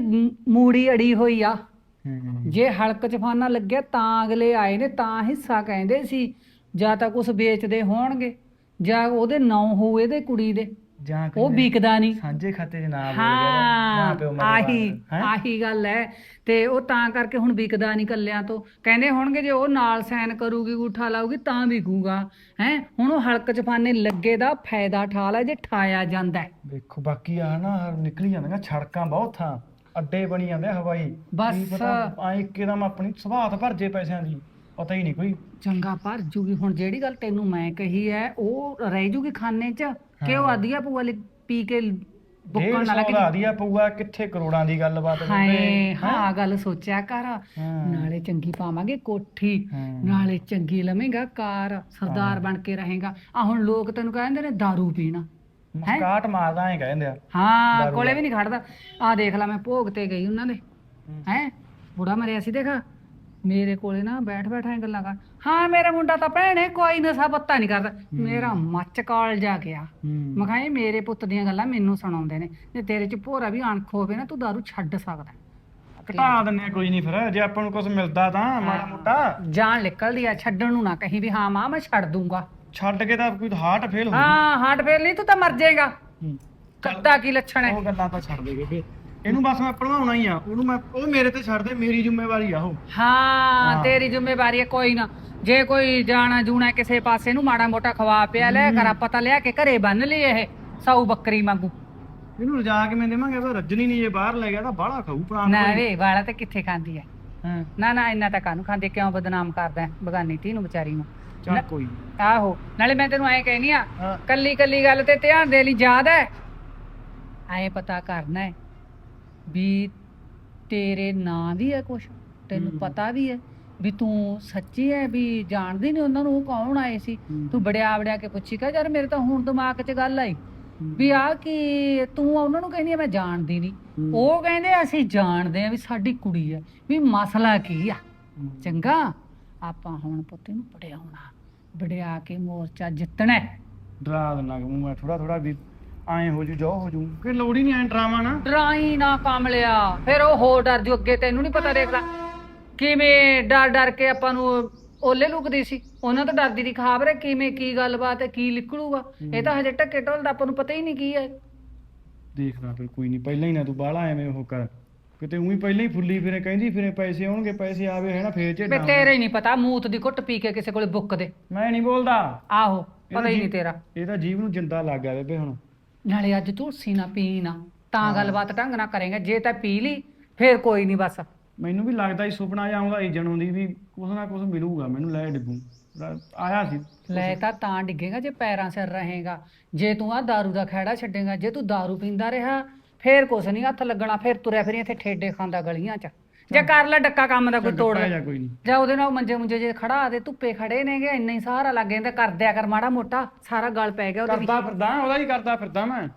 ਮੂੜੀ ਅੜੀ ਹੋਈ ਆ। ਜੇ ਹਲਕ ਚ ਫਾਨਾ ਲੱਗਿਆ ਤਾਂ ਅਗਲੇ ਆਏ ਨੇ ਤਾਂ ਹਿੱਸਾ ਕਹਿੰਦੇ ਸੀ। ਜਾਂ ਤਾਂ ਕੁਝ ਵੇਚਦੇ ਹੋਣਗੇ ਜਾਂ ਉਹਦੇ ਨਾਂ ਹੋਊ ਇਹਦੇ ਕੁੜੀ ਦੇ। ਜਾਂ ਕੋਈ ਉਹ ਵਿਕਦਾ ਨਹੀਂ। ਸਾਂਝੇ ਖਾਤੇ 'ਚ ਨਾਮ ਹੋ ਹਾਂ ਆਹੀ ਹੈਂ? ਆਹੀ ਗੱਲ ਹੈ। ਤੇ ਉਹ ਤਾਂ ਕਰਕੇ ਹੁਣ ਵਿਕਦਾ ਨਹੀਂ ਕੱਲਿਆਂ ਤੋਂ। ਕਹਿੰਦੇ ਹੋਣਗੇ ਜੇ ਉਹ ਨਾਲ ਸਾਈਨ ਕਰੂਗੀ ਉਠਾ ਲਾਊਗੀ ਤਾਂ ਵਿਕੂਗਾ। ਹੈ? ਹੁਣ ਉਹ ਹਲਕ ਚ ਫਾਨੇ ਲੱਗੇ ਦਾ ਫਾਇਦਾ ਠਾ ਲੈ ਜੇ ਠਾਇਆ ਜਾਂਦਾ ਹੈ। ਵੇਖੋ ਬਾਕੀ ਆ ਨਾ ਨਿਕਲੀ ਜਾਂਦੀਆਂ ਸੜਕਾਂ ਬਹੁਤ ਥਾਂ। ਅੱਡੇ ਬਣੀ ਜਾਂਦੇ ਹਵਾਈ। ਬਸ। ਐ ਇੱਕਦਮ ਆਪਣੀ ਸੁਭਾਤ ਭਰ ਜੇ ਪੈਸਿਆਂ ਦੀ। ਪਤਾ ਹੀ ਨਹੀਂ ਕੋਈ। ਚੰਗਾ ਭਰ ਜੂਗੀ। ਹੁਣ ਜਿਹੜੀ ਗੱਲ ਤੈਨੂੰ ਮੈਂ ਕਹੀ ਹੈ ਉਹ ਰਹਿ ਜੂਗੀ ਖਾਨੇ ਚ। ਕਿ ਉਹ ਆਦੀਆ ਪੂਆ ਲਈ ਪੀ ਕੇ ਬੁੱਕਣ ਡੇਢ ਨਾ ਸੌ ਲੱਗੇ ਦਾ ਆਦੀਆ ਪਊਆ ਕਿੱਥੇ ਕਰੋੜਾਂ ਦੀ ਗੱਲਬਾਤ ਹਾਏ ਹੈਂ? ਹਾਂ ਗੱਲ ਸੋਚਿਆ ਕਰ। ਨਾਲੇ ਚੰਗੀ ਪਾਵਾਂਗੇ ਕੋਠੀ। ਨਾਲੇ ਚੰਗੀ ਲਵੇਂਗਾ ਕਾਰ ਸਰਦਾਰ ਬਣ ਕੇ ਰਹੇਗਾ। ਆ ਹੁਣ ਲੋਕ ਤੈਨੂੰ ਕਹਿੰਦੇ ਨੇ दारू ਪੀਣਾ। ਮੁਸਕਾਟ ਮਾਰਦਾ ਐ ਕਹਿੰਦੇ ਆ। ਹਾਂ ਕੋਲੇ। ਵੀ ਨਹੀਂ ਖੜਦਾ। ਆ ਦੇਖ ਲੈ ਮੈਂ ਭੋਗ ਤੇ ਗਈ ਉਹਨਾਂ ਦੇ। ਹੈ? ਬੁੜਾ ਮਰਿਆ ਸੀ ਦੇਖਾ। ਮੇਰੇ ਕੋਲੇ ਨਾ ਬੈਠ ਬੈਠਾ ਗੱਲਾਂ ਕਰ। ਹਾਂ ਮੇਰਾ ਮੁੰਡਾ ਤਾਂ ਭੈਣੇ ਕੋਈ ਨਸ਼ਾ ਪੱਤਾ ਨਹੀਂ ਕਰਦਾ। ਮੇਰਾ ਮੱਚ ਕਾਲ ਜਾ ਗਿਆ। ਮੈਂ ਕਿਹਾ ਇਹ ਮੇਰੇ ਪੁੱਤ ਦੀਆਂ ਗੱਲਾਂ ਮੈਨੂੰ ਸੁਣਾਉਂਦੇ ਨੇ। ਜੇ ਤੇਰੇ ਚ ਭੋਰਾ ਵੀ ਅਣਖ ਹੋਵੇ ਨਾ ਤੂੰ ਦਾਰੂ ਛੱਡ ਸਕਦਾ। ਘਟਾ ਦਿੰਨੇ ਕੋਈ ਨਹੀਂ ਫਿਰ। ਜੇ ਆਪਾਂ ਨੂੰ ਕੁਝ ਮਿਲਦਾ ਤਾਂ ਮਾੜਾ ਮੋਟਾ। ਜਾਨ ਨਿਕਲਦੀ ਆ ਛੱਡਣ ਨੂੰ ਨਾ ਕਹੀਂ ਵੀ ਹਾਂ ਮਾਂ ਮੈਂ ਛੱਡ ਦੂੰਗਾ। ਛੱਡ ਕੇ ਤਾਂ ਕੋਈ ਹਾਰਟ ਫੇਲ ਹੋ ਹਾਂ ਹਾਰਟ ਫੇਲ ਨਹੀਂ ਤੂੰ ਤਾਂ ਮਰ ਜਾਏਗਾ। ਕੱਦਾ ਕੀ ਲੱਛਣ ਹੈ? ਉਹ ਗੱਲਾਂ ਤਾਂ ਛੱਡ ਦੇ ਬੇਬੇ ਇਹਨੂੰ ਬਸ ਮੈਂ ਪੜਵਾਉਣਾ ਹੀ ਆ ਉਹਨੂੰ ਮੈਂ ਉਹ ਮੇਰੇ ਤੇ ਛੱਡ ਦੇ ਮੇਰੀ ਜ਼ਿੰਮੇਵਾਰੀ ਆ ਉਹ। ਹਾਂ ਹਾਂ। ਤੇਰੀ ਜ਼ਿੰਮੇਵਾਰੀ ਹੈ ਕੋਈ ਨਾ। ਜੇ ਕੋਈ ਜਾਣਾ ਜੂਣਾ ਕਿਸੇ ਪਾਸੇ ਨੂੰ ਮਾੜਾ ਮੋਟਾ ਖਵਾ ਪਿਆ ਲੈ ਕਰ ਪਤਾ ਲਿਆ ਕੇ ਘਰੇ ਬੰਨ ਲਈ ਇਹ ਸੌ ਬੱਕਰੀ ਵਾਂਗੂ। ਇਹਨੂੰ ਰਜਾ ਕੇ ਮੈਂ ਦੇਵਾਂਗੇ ਤਾਂ ਰੱਜਣੀ ਨਹੀਂ ਜੇ ਬਾਹਰ ਲੈ ਗਿਆ ਤਾਂ ਬਾਹਲਾ ਖਾਊ ਪ੍ਰਾਣ ਨਾ ਵੇ ਵਾਲਾ ਤੇ ਕਿੱਥੇ ਖਾਂਦੀ ਹੈ ਹਾਂ। ਨਾ ਨਾ ਇੰਨਾ ਤਾਂ ਕਾਹਨੂੰ ਖਾਂਦੇ ਕਿਉਂ ਬਦਨਾਮ ਕਰਦਾ ਹੈ ਬਗਾਨੀ ਧੀ ਨੂੰ ਵਿਚਾਰੀ ਨੂੰ। ਚੱਲ ਕੋਈ ਨੀ। ਆਹੋ ਨਾਲੇ ਮੈਂ ਤੈਨੂੰ ਐਂ ਕਹਿਨੀ ਆ ਹਾਂ। ਕੱਲੀ ਕੱਲੀ ਗੱਲ ਤੇ ਧਿਆਨ ਦੇ ਲਈ ਯਾਦ ਹੈ। ਐ ਪਤਾ ਕਰਨਾ ਹੈ। ਵੀ ਤੇਰੇ ਨਾਂ ਵੀ ਹੈ ਕੁਛ ਤੈਨੂੰ। ਪਤਾ ਵੀ ਹੈ ਵੀ ਤੂੰ ਸੱਚੀ ਹੈ ਵੀ ਜਾਣਦੀ ਨਹੀਂ ਉਹਨਾਂ ਨੂੰ ਉਹ ਕੌਣ ਆਏ ਸੀ। ਤੂੰ ਬੜਿਆ ਬੜਿਆ ਕੇ ਪੁੱਛੀ ਕਹ ਯਾਰ ਮੇਰੇ ਤਾਂ ਹੁਣ ਦਿਮਾਗ 'ਚ ਗੱਲ ਆਈ ਵੀ ਆ ਕਿ ਤੂੰ ਉਹਨਾਂ ਨੂੰ ਕਹਿੰਦੀ ਆ ਮੈਂ ਜਾਣਦੀ ਨਹੀਂ। ਉਹ ਕਹਿੰਦੇ ਅਸੀਂ ਜਾਣਦੇ ਆ ਵੀ ਸਾਡੀ ਕੁੜੀ ਹੈ ਵੀ ਮਸਲਾ ਕੀ ਆ ਚੰਗਾ ਆਪਾਂ ਹੁਣ ਪੁੱਤ ਨੂੰ ਪੜਿਆਉਣਾ ਵੜਿਆ ਕੇ ਮੋਰਚਾ ਜਿੱਤਣਾ। ਡਰਾ ਦਿੰਦਾ ਕਿ ਮੈਂ ਥੋੜਾ ਥੋੜਾ ਵੀ ਐਂ ਹੋ ਜੂ ਜੋ ਹੋ ਜੂ। ਕਿ ਲੋੜ ਹੀ ਨਹੀਂ ਐਂ ਡਰਾਮਾ ਨਾ। ਡਰਾਈ ਨਾ ਕਮਲਿਆ। ਫਿਰ ਉਹ ਹੋਰ ਡਰ ਜੋ ਅੱਗੇ ਤੈਨੂੰ ਨਹੀਂ ਪਤਾ ਦੇਖਦਾ। ਕਿਵੇਂ ਡਰ ਡਰ ਕੇ ਆਪਾਂ ਨੂੰ ਓਲੇ ਲੁਕਦੀ ਸੀ। ਉਹਨਾਂ ਤੋਂ ਡਰਦੀ ਦੀ ਖਬਰ ਹੈ ਕਿਵੇਂ ਕੀ ਗੱਲਬਾਤ ਹੈ ਕੀ ਨਿਕਲੂਗਾ। ਇਹ ਤਾਂ ਹਜੇ ਟੱਕੇ ਢੋਲਦਾ ਆਪਾਂ ਨੂੰ ਪਤਾ ਹੀ ਨਹੀਂ ਕੀ ਹੈ। ਦੇਖਦਾ ਫਿਰ ਕੋਈ ਨਹੀਂ ਪਹਿਲਾਂ ਹੀ ਨਾ ਤੂੰ ਬਾਹਲਾ ਐਵੇਂ ਉਹ ਕਰ। ਕਿਤੇ ਉਹੀ ਪਹਿਲਾਂ ਹੀ ਫੁੱਲੀ ਫਿਰੇ ਕਹਿੰਦੀ ਫਿਰੇ ਪੈਸੇ ਆਉਣਗੇ ਪੈਸੇ ਆਵੇ ਹੈ ਨਾ ਫੇਰ ਵੇ ਝੇਡਾਂ ਤੇਰੇ ਨਹੀਂ ਪਤਾ ਮੂਤ ਦੀ ਘੁੱਟ ਪੀ ਕੇ ਕਿਸੇ ਕੋਲੇ ਬੁੱਕ ਦੇ। ਮੈਂ ਨਹੀਂ ਬੋਲਦਾ। ਆਹੋ ਪਤਾ ਹੀ ਨਹੀਂ ਤੇਰਾ। ਇਹ ਤਾਂ ਜੀਵ ਨੂੰ ਜਿੰਦਾ ਲੱਗ ਗਿਆ ਬੇਬੇ ਹੁਣ। ਨਾਲੇ ਅੱਜ ਤੁਲਸੀ ਨਾ ਪੀ ਨਾ ਤਾਂ ਗੱਲਬਾਤ ਢੰਗ ਨਾਲ ਕਰੇਗਾ ਜੇ ਤਾਂ ਪੀ ਲਈ ਫੇਰ ਕੋਈ ਨਹੀਂ ਬਸ ਮੈਨੂੰ ਵੀ ਲੱਗਦਾ ਸੀ ਸੁਪਨਾ ਜਿਹਾ ਆਉਂਦਾ ਸੀ ਜਣੋਂ ਦੀ ਵੀ ਕੁਛ ਨਾ ਕੁਛ ਮਿਲੂਗਾ ਮੈਨੂੰ ਲੈ ਡਿੱਗੂ ਰਾ- ਆਇਆ ਸੀ ਲੈ ਤਾਂ ਤਾਂ ਡਿੱਗੇਗਾ ਜੇ ਪੈਰਾਂ ਸਿਰ ਰਹੇਗਾ ਜੇ ਤੂੰ ਆ दारू ਦਾ ਖਹਿੜਾ ਛੱਡੇਗਾ ਜੇ ਤੂੰ दारू ਪੀਂਦਾ ਰਿਹਾ ਫੇਰ ਕੁਛ ਨਹੀਂ ਹੱਥ ਲੱਗਣਾ ਫੇਰ ਤੁਰਿਆ ਫਿਰੀ ਇੱਥੇ ਠੇਡੇ ਖਾਂਦਾ ਗਲੀਆਂ 'ਚ ਜੇ ਕਰ ਲੈ ਡੱਕਾ ਕੰਮ ਦਾ ਕੋਈ ਤੋੜ। ਜਾ ਕੋਈ ਨਹੀਂ। ਜਾਂ ਉਹਦੇ ਨਾਲ ਮੰਜੇ ਮੁੰਜੇ ਜੇ ਖੜਾ ਦੇ ਧੁੱਪੇ ਖੜੇ ਨੇਗੇ ਇੰਨਾ ਹੀ ਸਹਾਰਾ ਲੱਗ ਜਾਂਦਾ ਕਰ ਦਿਆ ਕਰ ਮਾੜਾ ਮੋਟਾ ਸਾਰਾ ਗਲ ਪੈ ਗਿਆ ਉਹਦੇ ਕਰਦਾ ਫਿਰਦਾ ਉਹਦਾ ਹੀ ਕਰਦਾ ਫਿਰਦਾ ਮੈਂ।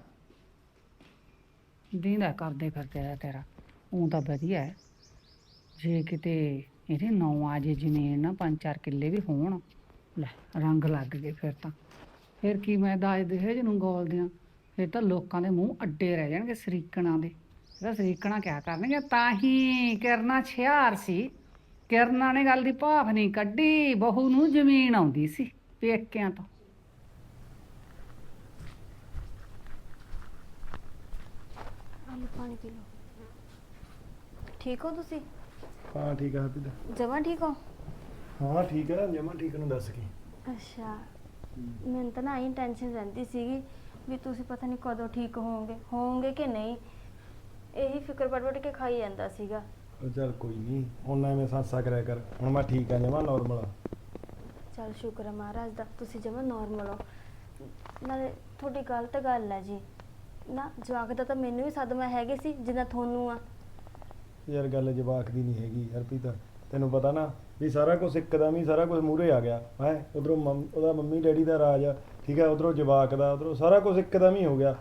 ਦੀਂਦਾ ਕਰਦੇ ਫਿਰਦੇ ਆ ਤੇਰਾ ਉਹ ਤਾਂ ਵਧੀਆ ਹੈ। ਜੇ ਕਿਤੇ ਇਹਦੇ ਨੌ ਆ ਜੇ ਜਿਵੇਂ ਨਾ ਪੰਜ ਚਾਰ ਕਿੱਲੇ ਵੀ ਹੋਣ ਲੈ ਰੰਗ ਲੱਗ ਗਏ ਫਿਰ ਤਾਂ। ਫਿਰ ਕੀ ਮੈਂ ਦਾਜ ਦਹੇਜ ਨੂੰ ਗੋਲਦਿਆਂ ਫਿਰ ਤਾਂ ਲੋਕਾਂ ਦੇ ਮੂੰਹ ਅੱਡੇ ਰਹਿ ਜਾਣਗੇ ਸਰੀਕਣਾ ਦੇ। ਇਹਦਾ ਸਰੀਕਣਾ ਕਿਆ ਕਰਨਗੇ? ਤਾਂ ਹੀ ਕਿਰਨਾ ਛਿਆਰ ਸੀ। ਕਿਰਨਾ ਨੇ ਗੱਲ ਦੀ ਭਾਫ ਨਹੀਂ ਕੱਢੀ ਬਹੂ ਨੂੰ ਜ਼ਮੀਨ ਆਉਂਦੀ ਸੀ ਪੇਕਿਆਂ ਤੋਂ। ਆਲੂ ਪਾਣੀ ਪੀ ਲਓ। ਠੀਕ ਹੋ ਤੁਸੀਂ? ਹਾਂ ਠੀਕ ਆ ਹਰਪ੍ਰੀਤ। ਜਮਾਂ ਠੀਕ ਹੋ? ਹਾਂ ਠੀਕ ਆ ਜਮਾ ਠੀਕ ਨੂੰ ਦੱਸ ਕੀ। ਅੱਛਾ। ਮੈਨੂੰ ਤਾਂ ਨਾ ਹੀ ਟੈਨਸ਼ਨ ਰਹਿੰਦੀ ਸੀਗੀ ਵੀ ਤੁਸੀਂ ਪਤਾ ਨਹੀਂ ਕਦੋਂ ਠੀਕ ਹੋਵੋਗੇ। ਹੋਵੋਗੇ ਕਿ ਨਹੀਂ? ਇਹੀ ਫਿਕਰ ਪੜ ਕੇ ਖਾਈ ਜਾਂਦਾ ਸੀਗਾ। ਉਹ ਚੱਲ ਕੋਈ ਨਹੀਂ ਹੁਣ ਐਵੇਂ ਸਾਂਸਾ ਕਰਿਆ ਕਰ ਹੁਣ ਮੈਂ ਠੀਕ ਆ ਜਮਾ ਨਾਰਮਲ ਚਲ ਸ਼ੁਕਰ ਹੈ ਮਹਾਰਾਜ ਦਾ ਤੁਸੀਂ ਜਮਾਂ ਨਾਰਮਲ ਹੋ। ਨਾਲੇ ਤੁਹਾਡੀ ਗਲਤ ਗੱਲ ਹੈ ਜੀ। ਨਾ ਜਵਾਕ ਦਾ ਤਾਂ ਮੈਨੂੰ ਵੀ ਸਦਮਾ ਹੈਗੇ ਸੀ ਜਿੰਨਾ ਤੁਹਾਨੂੰ ਆ। ਯਾਰ ਗੱਲ ਜਵਾਕ ਦੀ ਨਹੀਂ ਹੈਗੀ ਹਰਪ੍ਰੀਤ ਤੈਨੂੰ ਪਤਾ ਨਾ ਵੀ ਸਾਰਾ ਕੁਝ ਇੱਕਦਮ ਹੀ ਸਾਰਾ ਕੁਝ ਮੂਹਰੇ ਆ ਗਿਆ। ਹੈ ਉਧਰੋਂ ਉਹਦਾ ਮੰਮੀ ਡੈਡੀ ਦਾ ਰਾਜ ਆ ਠੀਕ ਆ ਉਧਰੋਂ ਜਵਾਕ ਦਾ ਉਧਰੋਂ ਸਾਰਾ ਕੁਝ ਇੱਕਦਮ ਹੀ ਹੋ ਗਿਆ।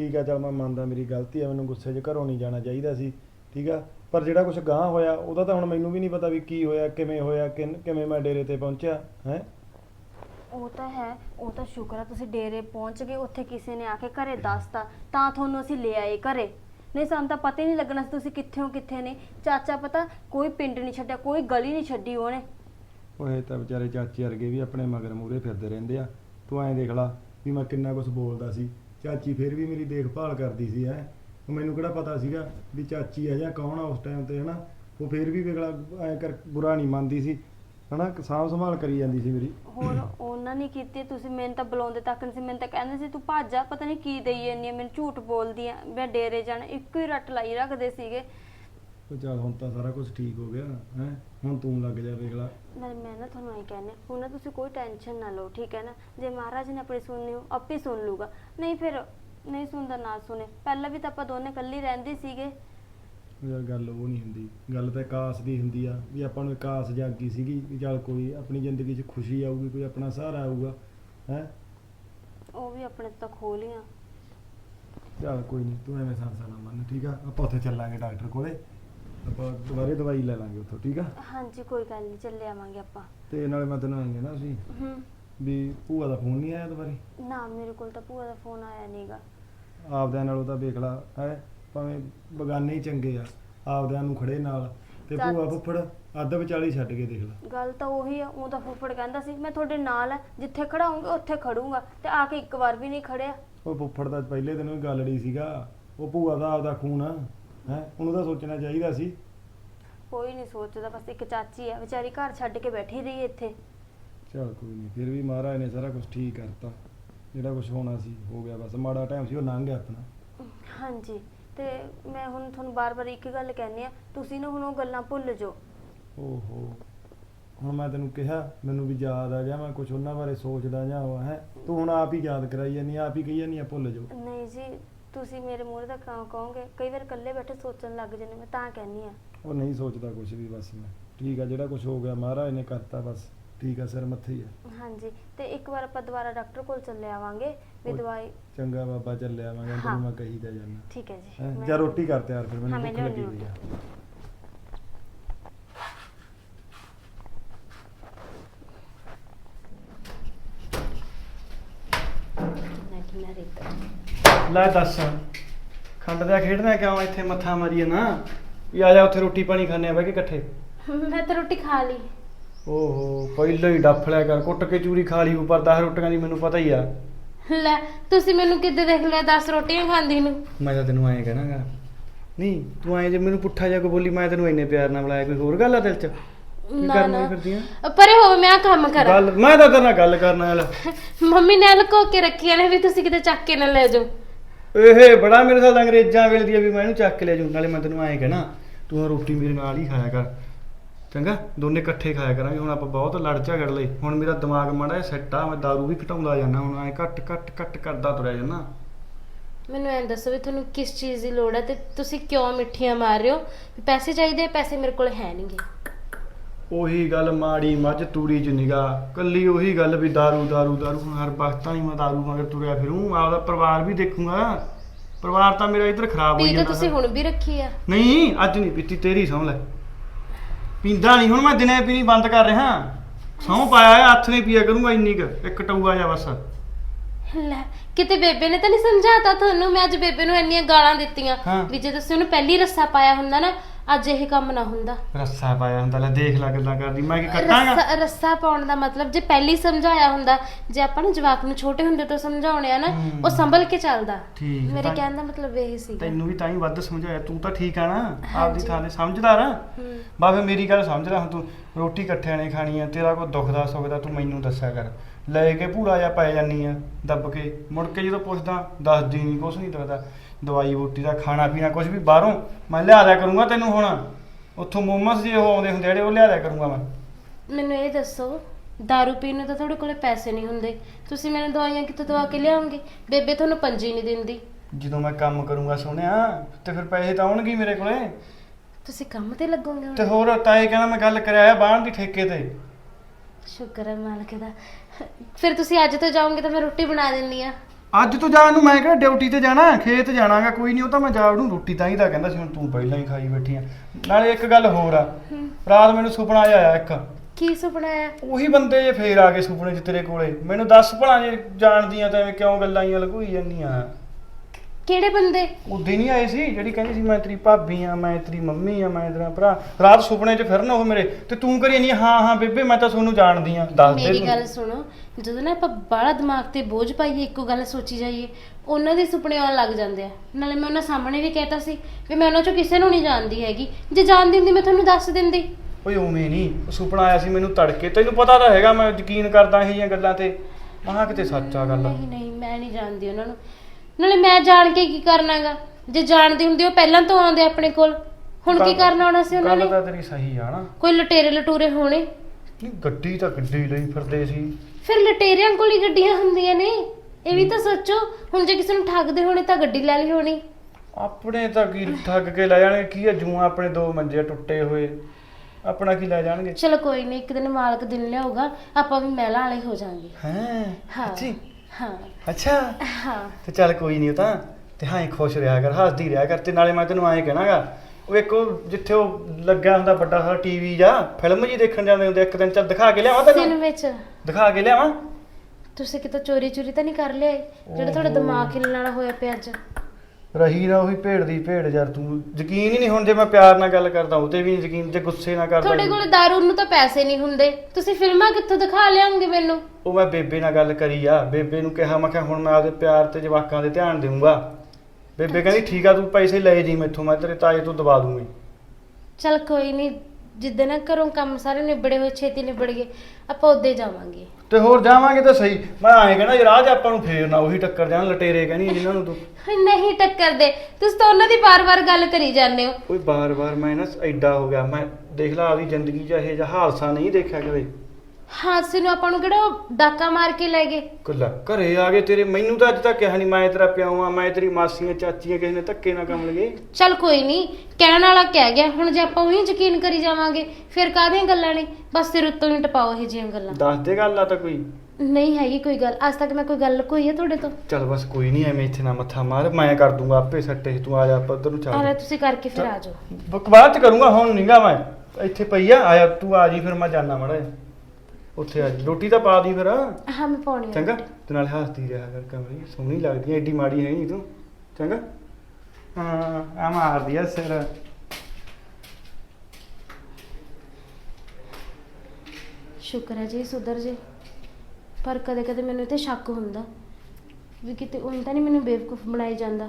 ਠੀਕ ਆ ਚੱਲ ਮੈਂ ਮੰਨਦਾ ਮੇਰੀ ਗਲਤੀ ਆ ਮੈਨੂੰ ਗੁੱਸੇ 'ਚ ਘਰੋਂ ਨਹੀਂ ਜਾਣਾ ਚਾਹੀਦਾ ਸੀ ਠੀਕ ਆ? ਪਰ ਜਿਹੜਾ ਕੁਝ ਗਾਂ ਹੋਇਆ ਉਹਦਾ ਤਾਂ ਹੁਣ ਮੈਨੂੰ ਵੀ ਨਹੀਂ ਪਤਾ ਵੀ ਕੀ ਹੋਇਆ ਕਿਵੇਂ ਹੋਇਆ ਕਿਨ- ਕਿਵੇਂ ਮੈਂ ਡੇਰੇ ਤੇ ਪਹੁੰਚਿਆ ਹੈ? ਉਹ ਤਾਂ ਹੈ ਉਹ ਤਾਂ ਸ਼ੁਕਰ ਹੈ ਤੁਸੀਂ ਡੇਰੇ ਪਹੁੰਚ ਗਏ ਉੱਥੇ ਕਿਸੇ ਨੇ ਆ ਕੇ ਘਰੇ ਦੱਸਤਾ ਤਾਂ ਤੁਹਾਨੂੰ ਅਸੀਂ ਲੈ ਆਏ ਘਰੇ। ਨਹੀਂ ਸਾਨੂੰ ਤਾਂ ਪਤਾ ਹੀ ਨਹੀਂ ਲੱਗਣਾ ਸੀ ਤੁਸੀਂ ਕਿੱਥੇ ਹੋ ਕਿੱਥੇ ਨਹੀਂ ਚਾਚਾ ਪਤਾ ਕੋਈ ਪਿੰਡ ਨਹੀਂ ਛੱਡਿਆ ਕੋਈ ਗਲੀ ਨਹੀਂ ਛੱਡੀ ਉਹਨੇ। ਉਹ ਇਹ ਤਾਂ ਵਿਚਾਰੇ ਚਾਚੇ ਵਰਗੇ ਵੀ ਆਪਣੇ ਮਗਰ ਮੂਰੇ ਫਿਰਦੇ ਰਹਿੰਦੇ ਆ। ਤੂੰ ਐਂ ਦੇਖ ਲਾ ਵੀ ਮੈਂ ਕਿੰਨਾ ਕੁਝ ਬੋਲਦਾ ਸੀ। ਚਾਚੀ ਫਿਰ ਵੀ ਮੇਰੀ ਦੇਖਭਾਲ ਕਰਦੀ ਸੀ ਐ ਮੈਨੂੰ ਕਿਹੜਾ ਪਤਾ ਸੀਗਾ ਵੀ ਚਾਚੀ ਆ ਜਾਂ ਕੌਣ ਆ ਉਸ ਟਾਈਮ ਤੇ, ਹਨਾ। ਉਹ ਫਿਰ ਵੀ ਵੇਖਲਾ ਐ ਕਰ, ਬੁਰਾ ਨਹੀਂ ਮੰਨਦੀ ਸੀ, ਹਨਾ। ਸਾਂਭ ਸੰਭਾਲ ਕਰੀ ਜਾਂਦੀ ਸੀ ਮੇਰੀ। ਹੋਰ ਉਹਨਾਂ ਨੇ ਕੀਤੀ, ਤੁਸੀਂ ਮੈਨੂੰ ਤਾਂ ਬੁਲਾਉਂਦੇ ਤੱਕ ਨਹੀਂ ਸੀ, ਮੈਨੂੰ ਤਾਂ ਕਹਿੰਦੇ ਸੀ, ਤੂੰ ਭੱਜ ਜਾ ਪਤਾ ਨਹੀਂ ਕੀ ਦਈ ਜਾਂਦੀ ਮੈਨੂੰ ਝੂਠ ਬੋਲਦੀ ਆ, ਮੈਂ ਡੇਰੇ ਜਾਣਾ। ਇੱਕੋ ਹੀ ਰੱਟ ਲਾਈ ਰੱਖਦੇ ਸੀਗੇ। ਉਹ ਚੱਲ ਹੁਣ ਤਾਂ ਸਾਰਾ ਕੁਝ ਠੀਕ ਹੋ ਗਿਆ ਹੈ? ਹੁਣ ਤੂੰ ਲੱਗ ਜਾ ਵੇਖਲਾ ਨਾਲ ਮੈਂ ਨਾ ਤੁਹਾਨੂੰ ਐਂ ਕਹਿੰਦੇ ਹੁਣ ਨਾ ਤੁਸੀਂ ਕੋਈ ਟੈਨਸ਼ਨ ਨਾ ਲਓ ਠੀਕ ਹੈ ਨਾ? ਜੇ ਮਹਾਰਾਜ ਨੇ ਆਪਣੀ ਸੁਣਨੀ ਹੋ ਆਪੇ ਸੁਣ ਲੂਗਾ ਨਹੀਂ ਫਿਰ ਨਹੀਂ ਸੁਣਦਾ ਨਾ ਸੁਣੇ। ਪਹਿਲਾਂ ਵੀ ਤਾਂ ਆਪਾਂ ਦੋਨੇ ਇਕੱਲੀ ਰਹਿੰਦੇ ਸੀਗੇ। ਉਹ ਯਾਰ ਗੱਲ ਉਹ ਨਹੀਂ ਹੁੰਦੀ। ਗੱਲ ਤਾਂ ਇਕਾਸ ਦੀ ਹੁੰਦੀ ਆ ਵੀ ਆਪਾਂ ਨੂੰ ਇਕਾਸ ਜਾਗੀ ਸੀਗੀ ਵੀ ਚੱਲ ਕੋਈ ਆਪਣੀ ਜ਼ਿੰਦਗੀ 'ਚ ਖੁਸ਼ੀ ਆਊਗੀ ਕੋਈ ਆਪਣਾ ਸਹਾਰਾ ਆਊਗਾ ਹੈ? ਉਹ ਵੀ ਆਪਣੇ ਤੋਂ ਖੋ ਲੀਆਂ ਚੱਲ ਕੋਈ ਨਹੀਂ ਤੂੰ ਐਵੇਂ ਸੰਸਾ ਨਾ ਮੰਨ ਠੀਕ ਆ? ਆਪਾਂ ਉੱਥੇ ਚੱਲਾਂਗੇ ਡਾਕਟਰ ਕੋਲੇ। ਆਪਾਂ ਦੁਬਾਰੇ ਦਵਾਈ ਲੈ ਲਾਂਗੇ ਉੱਥੋਂ ਠੀਕ ਆ? ਹਾਂਜੀ ਕੋਈ ਗੱਲ ਨਹੀਂ ਚੱਲੇ ਆਵਾਂਗੇ ਆਪਾਂ। ਤੇ ਨਾਲੇ ਮੈਂ ਤੈਨੂੰ ਆਏਂਗੇ ਨਾ ਅਸੀਂ ਹੂੰ। ਵੀ ਭੂਆ ਦਾ ਫੋਨ ਨਹੀਂ ਆਇਆ ਦੁਬਾਰੇ? ਨਾ ਮੇਰੇ ਕੋਲ ਤਾਂ ਭੂਆ ਦਾ ਫੋਨ ਆਇਆ ਨਹੀਂਗਾ ਆਪਦਿਆਂ ਨਾਲੋਂ ਤਾਂ ਵੇਖ ਲਾ ਹੈ ਭਾਵੇਂ ਬਗਾਨੇ ਹੀ ਚੰਗੇ ਆ ਆਪਦਿਆਂ ਨੂੰ ਖੜੇ ਨਾਲ। ਤੇ ਚੱਲ। ਭੂਆ ਫੁੱਫੜ ਅੱਧ ਵਿਚਾਲੇ ਛੱਡ ਕੇ ਦੇਖ ਲਾ। ਗੱਲ ਤਾਂ ਉਹੀ ਆ ਉਹ ਤਾਂ ਫੁੱਫੜ ਕਹਿੰਦਾ ਸੀ ਮੈਂ ਤੁਹਾਡੇ ਨਾਲ ਆ ਜਿੱਥੇ ਖੜਾਉਂਗੇ ਉੱਥੇ ਖੜੂੰਗਾ। ਤੇ ਆ ਕੇ ਇੱਕ ਵਾਰ ਵੀ ਨਹੀਂ ਖੜਿਆ। ਉਹ ਫੁੱਫੜ ਦਾ ਪਹਿਲੇ ਦਿਨੋਂ ਹੀ ਗੱਲੜੀ ਸੀਗਾ ਉਹ ਭੂਆ ਦਾ ਆਪਦਾ ਖੂਨ ਆ। ਹੈ ਉਹਨੂੰ ਤਾਂ ਸੋਚਣਾ ਚਾਹੀਦਾ ਸੀ। ਕੋਈ ਨਹੀਂ ਸੋਚਦਾ ਬਸ ਇੱਕ ਚਾਚੀ ਆ ਵਿਚਾਰੀ ਘਰ ਛੱਡ ਕੇ ਬੈਠੀ ਰਹੀ ਇੱਥੇ। ਚਲ ਕੋਈ ਨਹੀਂ ਫਿਰ ਵੀ ਮਹਾਰਾਜ ਨੇ ਸਾਰਾ ਕੁਝ ਠੀਕ ਕਰਤਾ। ਜਿਹੜਾ ਕੁਝ ਹੋਣਾ ਸੀ ਹੋ ਗਿਆ ਬਸ ਮਾੜਾ ਟਾਈਮ ਸੀ ਉਹ ਲੰਘ ਗਿਆ ਆਪਣਾ। ਹਾਂਜੀ ਤੇ ਮੈਂ ਹੁਣ ਤੁਹਾਨੂੰ ਬਾਰ-ਬਾਰ ਇੱਕ ਗੱਲ ਕਹਿੰਨੀ ਆ ਤੁਸੀਂ ਨਾ ਹੁਣ ਉਹ ਗੱਲਾਂ ਭੁੱਲ ਜਾਓ। ਓਹੋ ਹੁਣ ਮੈਂ ਤੈਨੂੰ ਕਿਹਾ ਮੈਨੂੰ ਵੀ ਯਾਦ ਆ ਗਿਆ ਮੈਂ ਕੁਝ ਉਹਨਾਂ ਬਾਰੇ ਸੋਚਦਾ ਜਾਂ ਹੈ। ਤੂੰ ਹੁਣ ਆਪ ਹੀ ਯਾਦ ਕਰਾਈ ਜਾਨੀ ਆਪ ਹੀ ਕਹੀ ਜਾਨੀ ਆ ਭੁੱਲ ਜਾਓ। ਨਹੀਂ ਜੀ ਤੁਸੀਂ ਮੇਰੇ ਮੂਹਰੇ ਦਾ ਕਿਉਂ ਕਹੋਗੇ? ਕਈ ਵਾਰ ਇਕੱਲੇ ਬੈਠੇ ਸੋਚਣ ਲੱਗ ਜਾਂਦੇ ਮੈਂ ਤਾਂ ਕਹਿੰਨੀ ਆ ਉਹ ਨਹੀਂ ਸੋਚਦਾ ਕੁਝ ਵੀ ਬਸ ਮੈਂ। ਠੀਕ ਆ ਜਿਹੜਾ ਕੁਝ ਹੋ ਗਿਆ ਮਹਾਰਾਜ ਨੇ ਕਰਤਾ ਬਸ। ਠੀਕ ਆ ਸਿਰ ਮੱਥੇ ਹੀ ਆ। ਹਾਂਜੀ ਤੇ ਇੱਕ ਵਾਰ ਆਪਾਂ ਦੁਬਾਰਾ ਡਾਕਟਰ ਕੋਲ ਚੱਲੇ ਆਵਾਂਗੇ ਵੀ ਦਵਾਈ ਚੰਗਾ ਬਾਬਾ ਚੱਲੇ ਆਵਾਂਗੇ ਹਾਂ। ਤੈਨੂੰ ਮੈਂ ਕਹੀਦਾ ਜਾਨਾ। ਠੀਕ ਹੈ ਜੀ। ਹੈਂ? ਰੋਟੀ ਕਰ ਤਿਆਰ ਫਿਰ ਮੈਨੂੰ ਭੁੱਖ ਲੱਗੀ ਹੋਈ ਆ। ਕਿੰਨਾ ਕਿੰਨਾ ਰੇਤਾ। ਲੈ ਦੱਸ। ਖੰਡ ਦਾ ਖੇਡਣਾ ਕਿਉਂ ਇੱਥੇ ਮੱਥਾ ਮਾਰੀਏ ਨਾ। ਵੀ ਆ ਜਾ ਉੱਥੇ ਰੋਟੀ ਪਾਣੀ ਖਾਣੇ ਆ ਬਹਿ ਕੇ ਇਕੱਠੇ। ਮੈਂ ਤਾਂ ਰੋਟੀ ਖਾ ਲਈ। ਓਹੋ ਪਹਿਲਾਂ ਹੀ ਡੱਫ ਲਿਆ ਕਰ। ਕੁੱਟ ਕੇ ਚੂਰੀ ਖਾ ਲਈ ਉੱਪਰ 10 ਰੋਟੀਆਂ ਦੀ ਮੈਨੂੰ ਪਤਾ ਹੀ ਆ। ਲੈ ਤੁਸੀਂ ਮੈਨੂੰ ਕਿੱਦੇ ਦੇਖ ਲਿਆ 10 ਰੋਟੀਆਂ ਖਾਂਦੀ ਨੂੰ? ਮੈਂ ਤਾਂ ਤੈਨੂੰ ਐਂ ਕਹਿਣਾਗਾ। ਨਹੀਂ ਤੂੰ ਐਂ ਜੇ ਮੈਨੂੰ ਪੁੱਠਾ ਜਾ ਕੋ ਬੋਲੀ ਮੈਂ ਤੈਨੂੰ ਇੰਨੇ ਪਿਆਰ ਨਾਲ ਬੁਲਾਇਆ। ਕੋਈ ਹੋਰ ਗੱਲ ਆ ਦਿਲ 'ਚ? ਕੀ ਨਾ ਕਰਨ ਨਾ। ਆਈ ਫਿਰਦੀ ਆ? ਪਰੇ ਹੋਵੇ ਮੈਂ ਆਹ ਕੰਮ ਕਰਾਂ। ਗੱਲ ਮੈਂ ਤਾਂ ਤੇਰੇ ਨਾਲ ਗੱਲ ਕਰਨ ਵਾਲਾ ਮੰਮੀ ਨੇ ਲੁਕੋ ਕੇ ਰੱਖੀਆਂ ਨੇ ਵੀ ਤੁਸੀਂ ਕਿਤੇ ਚੱਕ ਕੇ ਨਾ ਲੈ ਜਾਓ। ਇਹ ਬੜਾ ਮੇਰੇ ਸਾਲ ਅੰਗਰੇਜ਼ਾਂ ਵੇਲੇ ਦੀ ਆ ਵੀ ਮੈਂ ਇਹਨੂੰ ਚੱਕ ਕੇ ਲੈ ਨਾਲੇ ਮੈਂ ਤੈਨੂੰ ਐਂ ਕਹਿਣਾ, ਤੂੰ ਰੋਟੀ ਮੇਰੇ ਨਾਲ ਹੀ ਖਾਇਆ ਕਰ। ਚੰਗਾ, ਦੋਨੇ ਇਕੱਠੇ ਖਾਇਆ ਕਰਾਂਗੇ, ਹੁਣ ਆਪਾਂ ਬਹੁਤ ਲੜ ਝਗੜ ਲਏ ਹੁਣ ਮੇਰਾ ਦਿਮਾਗ ਮਾੜਾ ਜਿਹਾ ਸੈੱਟ ਆ, ਮੈਂ ਦਾਰੂ ਵੀ ਘਟਾਉਂਦਾ ਜਾਂਦਾ, ਹੁਣ ਐਂ ਘੱਟ ਘੱਟ ਘੱਟ ਕਰਦਾ ਤੁਰਿਆ ਜਾਂਦਾ। ਮੈਨੂੰ ਐਂ ਦੱਸੋ ਵੀ ਤੁਹਾਨੂੰ ਕਿਸ ਚੀਜ਼ ਦੀ ਲੋੜ ਹੈ ਤੇ ਤੁਸੀਂ ਕਿਉਂ ਮਿੱਠੀਆਂ ਮਾਰ ਰਹੇ ਹੋ? ਪੈਸੇ ਚਾਹੀਦੇ ਪੈਸੇ ਮੇਰੇ ਕੋਲ ਹੈ ਨਹੀਂਗੇ ਉਹੀ ਗੱਲ ਮਾੜੀ ਮੱਝ ਤੂੜੀ ਚ ਨਿਗਾ ਕੱਲੀ ਉਹੀ ਗੱਲ ਵੀ ਦਾਰੂ ਦਾਰੂ ਹੁਣ ਹਰ ਵਕਤ ਨਹੀਂ ਮੈਂ ਦਾਰੂ ਮਗਰ ਤੁਰਿਆ ਫਿਰੂੰ ਆਪਦਾ ਪਰਿਵਾਰ ਵੀ ਦੇਖੂੰਗਾ। ਪਰਿਵਾਰ ਤਾਂ ਮੇਰਾ ਇੱਧਰ ਖਰਾਬ ਹੋਈ ਪੀ ਤਾਂ ਜਾਂਦਾ ਤੁਸੀਂ ਹੁਣ ਵੀ ਰੱਖੀ ਆ। ਨਹੀਂ ਅੱਜ ਨਹੀਂ ਪੀਤੀ ਤੇਰੀ ਸਹੁੰ ਲੈ। ਪੀਂਦਾ ਨਹੀਂ ਹੁਣ ਮੈਂ ਦਿਨੇ ਪੀਣੀ ਬੰਦ ਕਰ ਰਿਹਾ। ਸਹੁੰ ਪਾਇਆ ਹੈ, ਹੱਥ ਨੇ ਪੀਆ ਕਰੂੰਗਾ ਇੰਨੀ ਕੁ ਇੱਕ ਟਊਆ ਜਾ ਬਸ। ਲੈ ਕਿਤੇ ਬੇਬੇ ਨੇ ਤਾਂ ਨਹੀਂ ਸਮਝਾਤਾ ਤੁਹਾਨੂੰ? ਮੈਂ ਅੱਜ ਬੇਬੇ ਨੂੰ ਇੰਨੀਆਂ ਗਾਲਾਂ ਦਿੱਤੀਆਂ ਹਾਂ। ਵੀ ਜੇ ਤੁਸੀਂ ਉਹਨੂੰ ਪਹਿਲੀ ਰੱਸਾ ਪਾਇਆ ਹੁੰਦਾ ਨਾ ਅੱਜ ਇਹ ਕੰਮ ਨਾ ਹੁੰਦਾ। ਰੱਸਾ ਪਾਇਆ ਹੁੰਦਾ ਲੈ ਦੇਖ ਲੈ ਗੱਲਾਂ ਕਰਦੀ। ਮੈਂ ਕੀ ਕੱਟਾਂਗਾ? ਰੱਸਾ ਰੱਸਾ ਪਾਉਣ ਦਾ ਮਤਲਬ ਜੇ ਪਹਿਲੀ ਸਮਝਾਇਆ ਹੁੰਦਾ ਜੇ ਆਪਾਂ ਨੂੰ ਜਵਾਕ ਨੂੰ ਛੋਟੇ ਹੁੰਦੇ ਤੋਂ ਸਮਝਾਉਣੇ ਆ ਨਾ। ਉਹ ਸੰਭਲ ਕੇ ਚੱਲਦਾ। ਠੀਕ ਮੇਰੇ ਤਾਂ- ਕਹਿਣ ਦਾ ਮਤਲਬ ਇਹ ਸੀ ਤੈਨੂੰ ਵੀ ਤਾਂ ਹੀ ਵੱਧ ਸਮਝਾਇਆ ਤੂੰ ਤਾਂ ਠੀਕ ਆ ਨਾ ਆਪਦੀ ਥਾਂ ਤੇ ਸਮਝਦਾਰ ਆ। ਬਾ ਫਿਰ ਮੇਰੀ ਗੱਲ ਸਮਝ ਲੈ ਹੁਣ ਤੂੰ ਰੋਟੀ ਇਕੱਠਿਆਂ ਨੇ ਖਾਣੀ ਆ ਤੇਰਾ ਕੋਈ ਦੁੱਖ ਦਾ ਸੁੱਖ ਦਾ ਤੂੰ ਮੈਨੂੰ ਦੱਸਿਆ ਕਰ। ਲੈ ਕੇ ਪੂਰਾ ਜਿਹਾ ਪੈ ਜਾਨੀ ਆ ਦੱਬ ਕੇ। ਮੁੜ ਕੇ ਜਦੋਂ ਪੁੱਛਦਾ ਦੱਸਦੀ ਨਹੀਂ ਕੁਛ ਨਹੀਂ ਦੱਸਦਾ। ਦਵਾਈ ਬੂਟੀ ਦਾ ਖਾਣਾ ਪੀਣਾ ਕੁਝ ਵੀ ਬਾਹਰੋਂ ਮੈਂ ਲਿਆ ਦਿਆ ਕਰੂੰਗਾ ਤੈਨੂੰ ਹੁਣ। ਉੱਥੋਂ ਮੋਮਸ ਜੇ ਉਹ ਆਉਂਦੇ ਹੁੰਦੇ ਜਿਹੜੇ ਉਹ ਲਿਆ ਦਿਆ ਕਰੂੰਗਾ ਮੈਂ। ਮੈਨੂੰ ਇਹ ਦੱਸੋ दारू ਪੀਣ ਨੂੰ ਤਾਂ ਤੁਹਾਡੇ ਕੋਲੇ ਪੈਸੇ ਨਹੀਂ ਹੁੰਦੇ। ਤੁਸੀਂ ਮੈਨੂੰ ਦਵਾਈਆਂ ਕਿੱਥੋਂ ਦਵਾ ਕੇ ਲਿਆਉਂਗੇ ਬੇਬੇ ਤੁਹਾਨੂੰ ਪੰਜੀ ਨਹੀਂ ਦਿੰਦੀ। ਜਦੋਂ ਮੈਂ ਕੰਮ ਕਰੂੰਗਾ ਸੋਹਣਿਆ ਤੇ ਫਿਰ ਪੈਸੇ ਤਾਂ ਆਉਣਗੇ ਹੀ ਮੇਰੇ ਕੋਲੇ। ਤੁਸੀਂ ਕੰਮ ਤੇ ਲੱਗੋਗੇ ਹੁਣ। ਤੇ ਹੋਰ ਤਾਏ ਕਹਿੰਦਾ ਮੈਂ ਗੱਲ ਕਰਾਇਆ ਬਾਹਰ ਦੀ ਠੇਕੇ ਤੇ। ਸ਼ੁਕਰ ਹੈ ਮਾਲਕ ਦਾ। ਫਿਰ ਤੁਸੀਂ ਅੱਜ ਤੋਂ ਜਾਓਗੇ ਤਾਂ ਮੈਂ ਰੋਟੀ ਬਣਾ ਦਿੰਨੀ ਆ ਅੱਜ ਤੋਂ ਜਾਣ ਨੂੰ ਮੈਂ ਕਿਹੜਾ ਡਿਊਟੀ ਤੇ ਜਾਣਾ ਖੇਤ ਜਾਣਾਗਾ ਕੋਈ ਨਹੀਂ ਉਹ ਤਾਂ ਮੈਂ ਜਾ ਉਹਨੂੰ ਰੋਟੀ ਤਾਂ ਹੀ ਤਾਂ ਕਹਿੰਦਾ ਸੀ ਹੁਣ ਤੂੰ ਪਹਿਲਾਂ ਹੀ ਖਾਈ ਬੈਠੀ ਆ। ਨਾਲੇ ਇੱਕ ਗੱਲ ਹੋਰ ਆ ਰਾਤ ਮੈਨੂੰ ਸੁਪਨਾ ਜਿਹਾ ਆਇਆ ਇੱਕ। ਕੀ ਸੁਪਨਾ ਹੈ ਉਹੀ ਬੰਦੇ ਜੇ ਫੇਰ ਆ ਗਏ ਸੁਪਨੇ 'ਚ ਤੇਰੇ ਕੋਲੇ। ਮੈਨੂੰ ਦੱਸ ਭਲਾ ਜੇ ਜਾਣਦੀਆਂ ਤਾਂ ਐਵੇਂ ਕਿਉਂ ਗੱਲਾਂ ਆਈਆਂ ਲਗੂਈ ਜਾਂਦੀਆਂ। ਕਿਹੜੇ ਬੰਦੇ? ਉਦੋਂ ਨਹੀਂ ਆਏ ਸੀ ਜਿਹੜੀ ਕਹਿੰਦੀ ਸੀ ਮੈਂ ਤੇਰੀ ਭਾਬੀ ਆ ਮੈਂ ਤੇਰੀ ਮੰਮੀ ਆ ਮੈਂ ਤੇਰਾ ਭਰਾ। ਰਾਤ ਸੁਪਨੇ 'ਚ ਫਿਰਨ ਉਹ ਮੇਰੇ ਤੇ ਤੂੰ ਕਰੀ ਨਹੀਂ ਹਾਂ ਹਾਂ ਬੇਬੇ ਮੈਂ ਤਾਂ ਤੁਹਾਨੂੰ ਜਾਣਦੀ ਆ ਦੱਸ ਦੇ ਮੇਰੀ। ਗੱਲ ਸੁਣੋ ਜਦੋਂ ਨਾ ਆਪਾਂ ਬਾਹਲਾ ਦਿਮਾਗ ਤੇ ਬੋਝ ਪਾਈਏ ਇੱਕੋ ਗੱਲ ਸੋਚੀ ਜਾਈਏ ਉਹਨਾਂ ਦੇ ਸੁਪਨੇ ਆਉਣ ਲੱਗ ਜਾਂਦੇ ਆ। ਨਾਲੇ ਮੈਂ ਉਹਨਾਂ ਸਾਹਮਣੇ ਵੀ ਕਹਿਤਾ ਸੀ ਵੀ ਮੈਂ ਉਹਨਾਂ ਚੋਂ ਕਿਸੇ ਨੂੰ ਨਹੀਂ ਜਾਣਦੀ ਹੈਗੀ। ਜੇ ਜਾਣਦੀ ਹੁੰਦੀ ਮੈਂ ਤੁਹਾਨੂੰ ਦੱਸ ਦਿੰਦੀ। ਓਏ ਉਵੇਂ ਨਹੀਂ। ਉਹ ਸੁਪਨਾ ਆਇਆ ਸੀ ਮੈਨੂੰ ਤੜਕੇ। ਤੈਨੂੰ ਪਤਾ ਤਾਂ ਹੈਗਾ ਮੈਂ ਯਕੀਨ ਕਰਦਾ ਇਹ ਜਿਹੀਆਂ ਗੱਲਾਂ ਤੇ। ਮਹਾ ਕਿਤੇ ਸੱਚ ਗੱਲ। ਨਹੀਂ ਨਹੀਂ ਮੈਂ ਨਹੀਂ ਜਾਣਦੀ ਉਹਨਾਂ ਨੂੰ। ਨਾਲੇ ਮੈਂ ਜਾਣ ਕੇ ਕੀ ਕਰਨਾਗਾ? ਜੇ ਜਾਣਦੀ ਹੁੰਦੀ ਉਹ ਪਹਿਲਾਂ ਤੋਂ ਆਉਂਦੇ ਆਪਣੇ ਕੋਲ। ਹੁਣ ਕੀ ਗੱਲ- ਕਰਨ ਆਉਣਾ ਸੀ ਉਹਨਾਂ ਗੱਲ ਨੇ ਤਾਂ ਤੇਰੀ ਸਹੀ ਆ ਨਾ। ਕੋਈ ਲਟੇਰੇ ਲਟੂਰੇ ਹੋਣੇ? ਨਹੀਂ ਗੱਡੀ ਤਾਂ ਗੱਡੀ ਲਈ ਫਿਰਦੇ ਸੀ। ਫਿਰ ਲਟੇਰਿਆਂ ਕੋਲ ਹੀ ਗੱਡੀਆਂ ਹੁੰਦੀਆਂ ਨੇ। ਇਹ ਵੀ ਤਾਂ ਸੋਚੋ ਹੁਣ ਜੇ ਕਿਸੇ ਨੂੰ ਠੱਗਦੇ ਹੋਣੇ ਤਾਂ ਗੱਡੀ ਲੈ ਲਈ ਹੋਣੀ। ਆਪਣੇ ਤਾਂ ਕੀ ਠੱਗ ਕੇ ਲੈ ਜਾਣਗੇ? ਕੀ ਆ ਜੂਆਂ ਆਪਣੇ ਦੋ ਮੰਜੇ ਟੁੱਟੇ ਹੋਏ। ਆਪਣਾ ਕੀ ਲੈ ਜਾਣਗੇ? ਚਲੋ ਕੋਈ ਨਹੀਂ ਇੱਕ ਦਿਨ ਮਾਲਕ ਦਿਨ ਲਿਆਊਗਾ ਆਪਾਂ ਵੀ ਮਹਿਲਾ ਵਾਲੇ ਹੋ ਜਾਾਂਗੇ। ਹੈਂ? ਹਾਂ। ਅੱਛੀ। ਹਾਂ। ਅੱਛਾ? ਹਾਂ। ਤੇ ਚੱਲ ਕੋਈ ਨਹੀਂ ਉਹ ਤਾਂ ਤੇ ਹਾਂ ਖੁਸ਼ ਰਿਹਾ ਕਰ ਹੱਸਦੀ ਰਿਹਾ ਕਰ ਤੇ ਨਾਲੇ ਮੈਂ ਤੈਨੂੰ ਐਂ ਕਹਿਣਾਗਾ ਉਹ ਇੱਕ ਉਹ ਜਿੱਥੇ ਉਹ ਲੱਗਾ ਹੁੰਦਾ ਵੱਡਾ ਸਾਰਾ ਟੀਵੀ ਜਾਂ ਫਿਲਮ ਜੀ ਦੇਖਣ ਜਾਂਦੇ ਹੁੰਦੇ ਇੱਕ ਦਿਨ ਚੱਲ ਦਿਖਾ ਕੇ ਲਿਆਵਾਂ ਤੈਨੂੰ? ਸਿਨ ਵਿੱਚ। ਦਿਖਾ ਕੇ ਲਿਆਵਾਂ? ਤੁਸੀਂ ਕਿਤੇ ਚੋਰੀ ਚੋਰੀ ਤਾਂ ਨਹੀਂ ਕਰ ਲਿਆ ਜਿਹੜਾ ਤੁਹਾਡਾ ਦਿਮਾਗ ਹਿੱਲਣ ਵਾਲਾ ਹੋਇਆ ਪਿਆ ਅੱਜ। ਰਹੀ ਨਾ ਉਹੀ ਭੇੜ ਦੀ ਭੇੜ ਯਾਰ ਤੂੰ। ਯਕੀਨ ਹੀ ਨਹੀਂ ਹੁਣ ਜੇ ਮੈਂ ਪਿਆਰ ਨਾਲ ਗੱਲ ਕਰਦਾ ਉਹ ਤੇ ਵੀ ਨਹੀਂ ਯਕੀਨ ਜੇ ਗੁੱਸੇ ਨਾਲ ਕਰਦਾ ਤੁਹਾਡੇ ਕੋਲ ਦਾਰੂ ਨੂੰ ਤਾਂ ਪੈਸੇ ਨਹੀਂ ਹੁੰਦੇ। ਤੁਸੀਂ ਫਿਲਮਾਂ ਕਿੱਥੋਂ ਦਿਖਾ ਲਿਆਉਂਗੇ ਮੈਨੂੰ? ਉਹ ਮੈਂ ਬੇਬੇ ਨਾਲ ਗੱਲ ਕਰੀ ਆ। ਬੇਬੇ ਨੂੰ ਕਿਹਾ ਮੈਂ ਕਿਹਾ ਹੁਣ ਮੈਂ ਆਪਦੇ ਪਿਆਰ ਤੇ ਜਵਾਕਾਂ ਦੇ ਧਿਆਨ ਦੇਵਾਂਗਾ ਬੇਬੇ ਕਹਿੰਦੀ ਠੀਕ ਆ ਤੂੰ ਪੈਸੇ ਲੈ ਜੀ ਮੈਥੋਂ ਮੈਂ ਤੇਰੇ ਤਾਏ ਤੋਂ ਦਵਾ ਦੂੰਗੀ। ਚਲ ਕੋਈ ਨਹੀਂ ਜਿੱਦਾਂ ਨਾ ਘਰੋਂ ਕੰਮ ਸਾਰੇ ਨਿਬੜੇ ਹੋਏ ਛੇਤੀ ਨਿਬੜ ਗਏ ਆਪਾਂ ਉੱਦੇ ਜਾਵਾਂਗੇ। ਤੇ ਹੋਰ ਜਾਵਾਂਗੇ ਤਾਂ ਸਹੀ। ਮੈਂ ਐਂ ਕਹਿਣਾ ਯਾਰ ਆਜ ਆਪਾਂ ਨੂੰ ਫੇਰ ਨਾ ਉਹੀ ਟੱਕਰ ਜਾਣ ਲਟੇਰੇ ਕਹਿੰਦੀ ਜਿਨ੍ਹਾਂ ਨੂੰ ਤੂੰ। *laughs* ਨਹੀਂ ਟੱਕਰ ਦੇ ਤੁਸੀਂ ਤਾਂ ਉਹਨਾਂ ਦੀ ਬਾਰ-ਬਾਰ ਗੱਲ ਕਰੀ ਜਾਂਦੇ ਹੋ। ਓਏ ਬਾਰ-ਬਾਰ ਮੈਂ ਨਾ ਐਡਾ ਹੋ ਗਿਆ। ਮੈਂ ਦੇਖ ਲਾ ਆਪਦੀ ਜ਼ਿੰਦਗੀ 'ਚ ਇਹੋ ਜਿਹਾ ਹਾਦਸਾ ਨਹੀਂ ਦੇਖਿਆ ਕਦੇ। ਹਾਦਸੇ ਨੂੰ ਆਪਾਂ ਨੂੰ ਕਿਹੜਾ ਉਹ ਡਾਕਾ ਮਾਰ ਕੇ ਲੈ ਗਏ? ਕੱਲਾ ਘਰੇ ਆ ਗਏ ਤੇਰੇ ਮੈਨੂੰ ਤਾਂ ਅੱਜ ਤੱਕ ਕਿਹਾ ਨਹੀਂ ਮੈਂ ਤੇਰਾ ਪਿਓ ਆ ਮੈਂ ਤੇਰੀ ਮਾਸੀਆਂ ਚਾਚੀਆਂ ਕਿਸੇ ਨੇ ਧੱਕੇ ਨਾ ਕੰਮ ਲਗੇ ਚਲ ਕੋਈ ਨਹੀਂ ਕਹਿਣ ਵਾਲਾ ਕਹਿ ਗਿਆ ਹੁਣ ਜੇ ਆਪਾਂ ਉਹੀ ਯਕੀਨ ਕਰੀ ਜਾਵਾਂਗੇ ਫਿਰ ਕਾਹਦੀਆਂ ਗੱਲਾਂ ਨੇ? ਬਸ ਸਿਰ ਉੱਤੋਂ ਹੀ ਟਪਾਓ ਇਹ ਜਿਹੀਆਂ ਗੱਲਾਂ। ਦੱਸ ਦੇ ਗੱਲ ਆ ਤਾਂ ਕੋਈ। ਨਹੀਂ ਹੈਗੀ ਕੋਈ ਗੱਲ ਅੱਜ ਤੱਕ ਮੈਂ ਕੋਈ ਗੱਲ ਕੋਈ ਹੈ ਤੁਹਾਡੇ ਤੋਂ? ਚੱਲ ਬਸ ਕੋਈ ਨਹੀਂ ਐਵੇਂ ਇੱਥੇ ਨਾ ਮੱਥਾ ਮਾਰ ਮੈਂ ਕਰ ਦੂੰਗਾ ਆਪੇ ਸੱਟੇ ਤੂੰ ਆ ਜਾ ਆਪਾਂ ਉੱਧਰ ਨੂੰ ਚੱਲ ਤੁਸੀਂ ਕਰਕੇ ਫਿਰ ਆ ਜਾਓ। ਬਕਵਾਸ ਕਰੂੰਗਾ ਹੁਣ ਨਹੀਂਗਾ ਮੈਂ। ਇੱਥੇ ਪਈ ਆ ਆਇਆ ਤੂੰ ਆ ਜੀ ਫਿਰ ਮੈਂ ਜਾਣਾ ਮੜਾ ਉੱਥੇ ਆ ਜੀ। ਰੋਟੀ ਤਾਂ ਪਾ ਦੀ ਫਿਰ। ਹਾਂ ਮੈਂ ਪਾਉਣੀ ਆ। ਚੰਗਾ। ਤੇ ਨਾਲ ਹੱਸਦੀ ਰਿਹਾ ਕਰ ਕਮਲੀ। ਸੋਹਣੀ ਲੱਗਦੀ ਐ ਏਡੀ ਮਾੜੀ ਹੈ ਨਹੀਂ ਤੂੰ। ਚੰਗਾ। ਹਾਂ ਆ ਮਾਰਦੀ ਆ ਸਿਰ। ਸ਼ੁਕਰ ਹੈ ਜੀ ਸੁਧਰ ਜੇ। ਪਰ ਕਦੇ ਕਦੇ ਮੈਨੂੰ ਤੇ ਸ਼ੱਕ ਹੁੰਦਾ ਵੀ ਕਿਤੇ ਉਹ ਤਾਂ ਨਹੀਂ ਮੈਨੂੰ ਬੇਵਕੂਫ ਬਣਾਈ ਜਾਂਦਾ।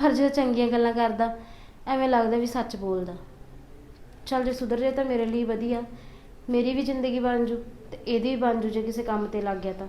ਪਰ ਜੇ ਚੰਗੀਆਂ ਗੱਲਾਂ ਕਰਦਾ ਐਵੇਂ ਲੱਗਦਾ ਵੀ ਸੱਚ ਬੋਲਦਾ। ਚੱਲ ਜੇ ਸੁਧਰ ਜੇ ਤਾਂ ਮੇਰੇ ਲਈ ਵਧੀਆ। ਮੇਰੀ ਵੀ ਜ਼ਿੰਦਗੀ ਬਣ ਜੂ ਅਤੇ ਇਹਦੀ ਵੀ ਬਣ ਜੂ ਜੇ ਕਿਸੇ ਕੰਮ ਤੇ ਲੱਗ ਗਿਆ ਤਾਂ।